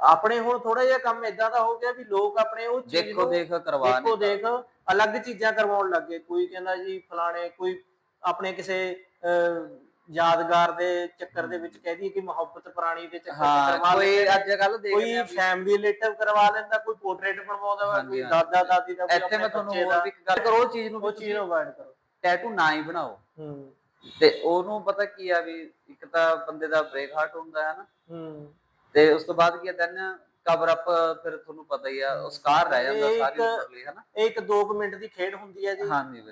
Speaker 1: ਆਪਣੇ ਹੁਣ ਥੋੜਾ ਜਿਹਾ ਕੰਮ ਇਦਾਂ ਦਾ ਹੋ ਗਿਆ ਵੀ ਲੋਕ ਆਪਣੇ ਉਹ ਚੀਜ਼
Speaker 2: ਦੇਖੋ
Speaker 1: ਨੂੰ
Speaker 2: ਦੇਖ ਕਰਵਾ
Speaker 1: ਦੇਖੋ
Speaker 2: ਨਹੀਂ
Speaker 1: ਦੇਖ ਅਲੱਗ ਚੀਜ਼ਾਂ ਕਰਵਾਉਣ ਲੱਗੇ। ਕੋਈ ਕਹਿੰਦਾ ਜੀ ਫਲਾਣੇ ਕੋਈ ਆਪਣੇ ਕਿਸੇ ਅਹ, ਯਾਦਗਾਰ ਦੇ ਚੱਕਰ ਦੇ ਵਿੱਚ ਕਹਿ ਦਈਏ ਕਿ ਮੁਹੱਬਤ ਪੁਰਾਣੀ ਦੇ ਚੱਕਰ 'ਚ
Speaker 2: ਹਾਂ
Speaker 1: ਕਰਵਾ
Speaker 2: ਕੋਈ
Speaker 1: ਲੈਂਦੇ।
Speaker 2: ਅੱਜ ਕੱਲ ਦੇਖ
Speaker 1: ਕੋਈ
Speaker 2: ਰਿਹਾ ਵੀ
Speaker 1: ਫੈਮਿਲੀ ਰਿਲੇਟਿਵ ਕਰਵਾ ਲੈਂਦਾ ਕੋਈ ਪੋਰਟਰੇਟ ਬਣਵਾਉਂਦਾ ਵਾ ਕੋਈ
Speaker 2: ਹਾਂਜੀ।
Speaker 1: ਦਾਦਾ ਦਾਦੀ ਦਾ ਕੋਈ
Speaker 2: ਇੱਥੇ
Speaker 1: ਆਪਣੇ
Speaker 2: ਮੈਂ ਤੁਹਾਨੂੰ
Speaker 1: ਬੱਚੇ
Speaker 2: ਹੋਰ
Speaker 1: ਦਾ।
Speaker 2: ਵੀ ਇੱਕ ਗੱਲ ਕਰੋ ਉਹ ਚੀਜ਼ ਨੂੰ
Speaker 1: ਉਹ ਚੀਜ਼ ਨੂੰ ਅਵਾਇਡ ਕਰੋ।
Speaker 2: ਟੈਟੂ ਨਾ ਹੀ ਬਣਾਓ।
Speaker 1: ਹੂੰ।
Speaker 2: ਤੇ ਉਹਨੂੰ ਪਤਾ ਕੀ ਆ ਵੀ ਇੱਕ ਤਾਂ ਬੰਦੇ ਦਾ ਬ੍ਰੇਕ ਹਾਰਟ ਹੁੰਦਾ ਹੈ ਨਾ।
Speaker 1: ਹੂੰ।
Speaker 2: ਤੇ ਉਸ ਤੋਂ ਬਾਅਦ ਕੀ ਦੈਨ ਕਵਰ ਅਪ ਫਿਰ ਤੁਹਾਨੂੰ ਪਤਾ ਹੀ ਆ ਉਹ ਸਕਾਰ ਰਹਿ ਜਾਂਦਾ ਸਾਰੀ ਲਈ ਹਨਾ?
Speaker 1: ਇਹ ਇੱਕ 2 ਮਿੰਟ ਦੀ ਖੇਡ ਹੁੰਦੀ ਹੈ ਜੀ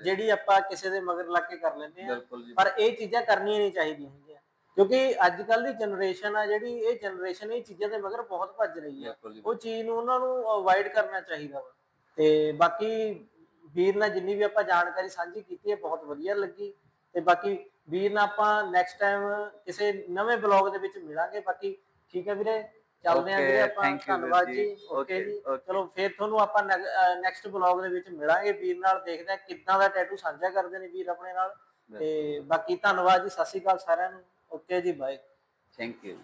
Speaker 1: ਜਿਹੜੀ ਆਪਾਂ ਕਿਸੇ ਦੇ ਮਗਰ ਲੱਗ ਕੇ ਕਰ ਲੈਂਦੇ ਆ ਪਰ ਇਹ ਚੀਜ਼ਾਂ ਕਰਨੀਆਂ ਨਹੀਂ ਚਾਹੀਦੀਆਂ ਹੈਗੀਆਂ ਕਿਉਂਕਿ ਅੱਜ ਕੱਲ ਦੀ ਜਨਰੇਸ਼ਨ ਆ ਜਿਹੜੀ ਇਹ ਜਨਰੇਸ਼ਨ ਇਹ ਚੀਜ਼ਾਂ ਦੇ ਮਗਰ ਬਹੁਤ ਭੱਜ ਰਹੀ ਹੈ। ਉਹ ਚੀਜ਼ ਨੂੰ ਉਹਨਾਂ ਨੂੰ ਅਵੋਇਡ ਕਰਨਾ ਚਾਹੀਦਾ ਵਾ। ਤੇ ਬਾਕੀ ਵੀਰ ਨਾਲ ਜਿੰਨੀ ਵੀ ਆਪਾਂ ਜਾਣਕਾਰੀ ਸਾਂਝੀ ਕੀਤੀ ਹੈ ਬਹੁਤ ਵਧੀਆ ਲੱਗੀ। ਤੇ ਬਾਕੀ ਵੀਰ ਨਾਲ ਆਪਾਂ ਨੈਕਸਟ ਟਾਈਮ ਕਿਸੇ ਨਵੇਂ ਬਲੌਗ ਦੇ ਵਿੱਚ ਮਿਲਾਂਗੇ। ਬਾਕੀ ਠੀਕ ਹੈ ਵੀਰੇ? ਚੱਲਦੇ ਆਂ ਵੀਰੇ ਆਪਾਂ। ਧੰਨਵਾਦ
Speaker 2: ਜੀ।
Speaker 1: ਓਕੇ ਜੀ. ਚਲੋ ਫੇਰ ਤੁਹਾਨੂੰ ਆਪਾਂ ਨੈਕਸਟ ਬਲੌਗ ਦੇ ਵਿੱਚ ਮਿਲਾਂਗੇ। ਵੀਰ ਨਾਲ ਦੇਖਦੇ ਆ ਕਿੱਦਾਂ ਦਾ ਟੈਟੂ ਸਾਂਝਾ ਕਰਦੇ ਨੇ ਵੀਰ ਆਪਣੇ ਨਾਲ। ਤੇ ਬਾਕੀ ਧੰਨਵਾਦ ਜੀ। ਸਤਿ ਸ਼੍ਰੀ ਅਕਾਲ ਸਾਰਿਆਂ ਨੂੰ। ਓਕੇ ਜੀ ਬਾਏ
Speaker 2: ਥੈਂਕ ਯੂ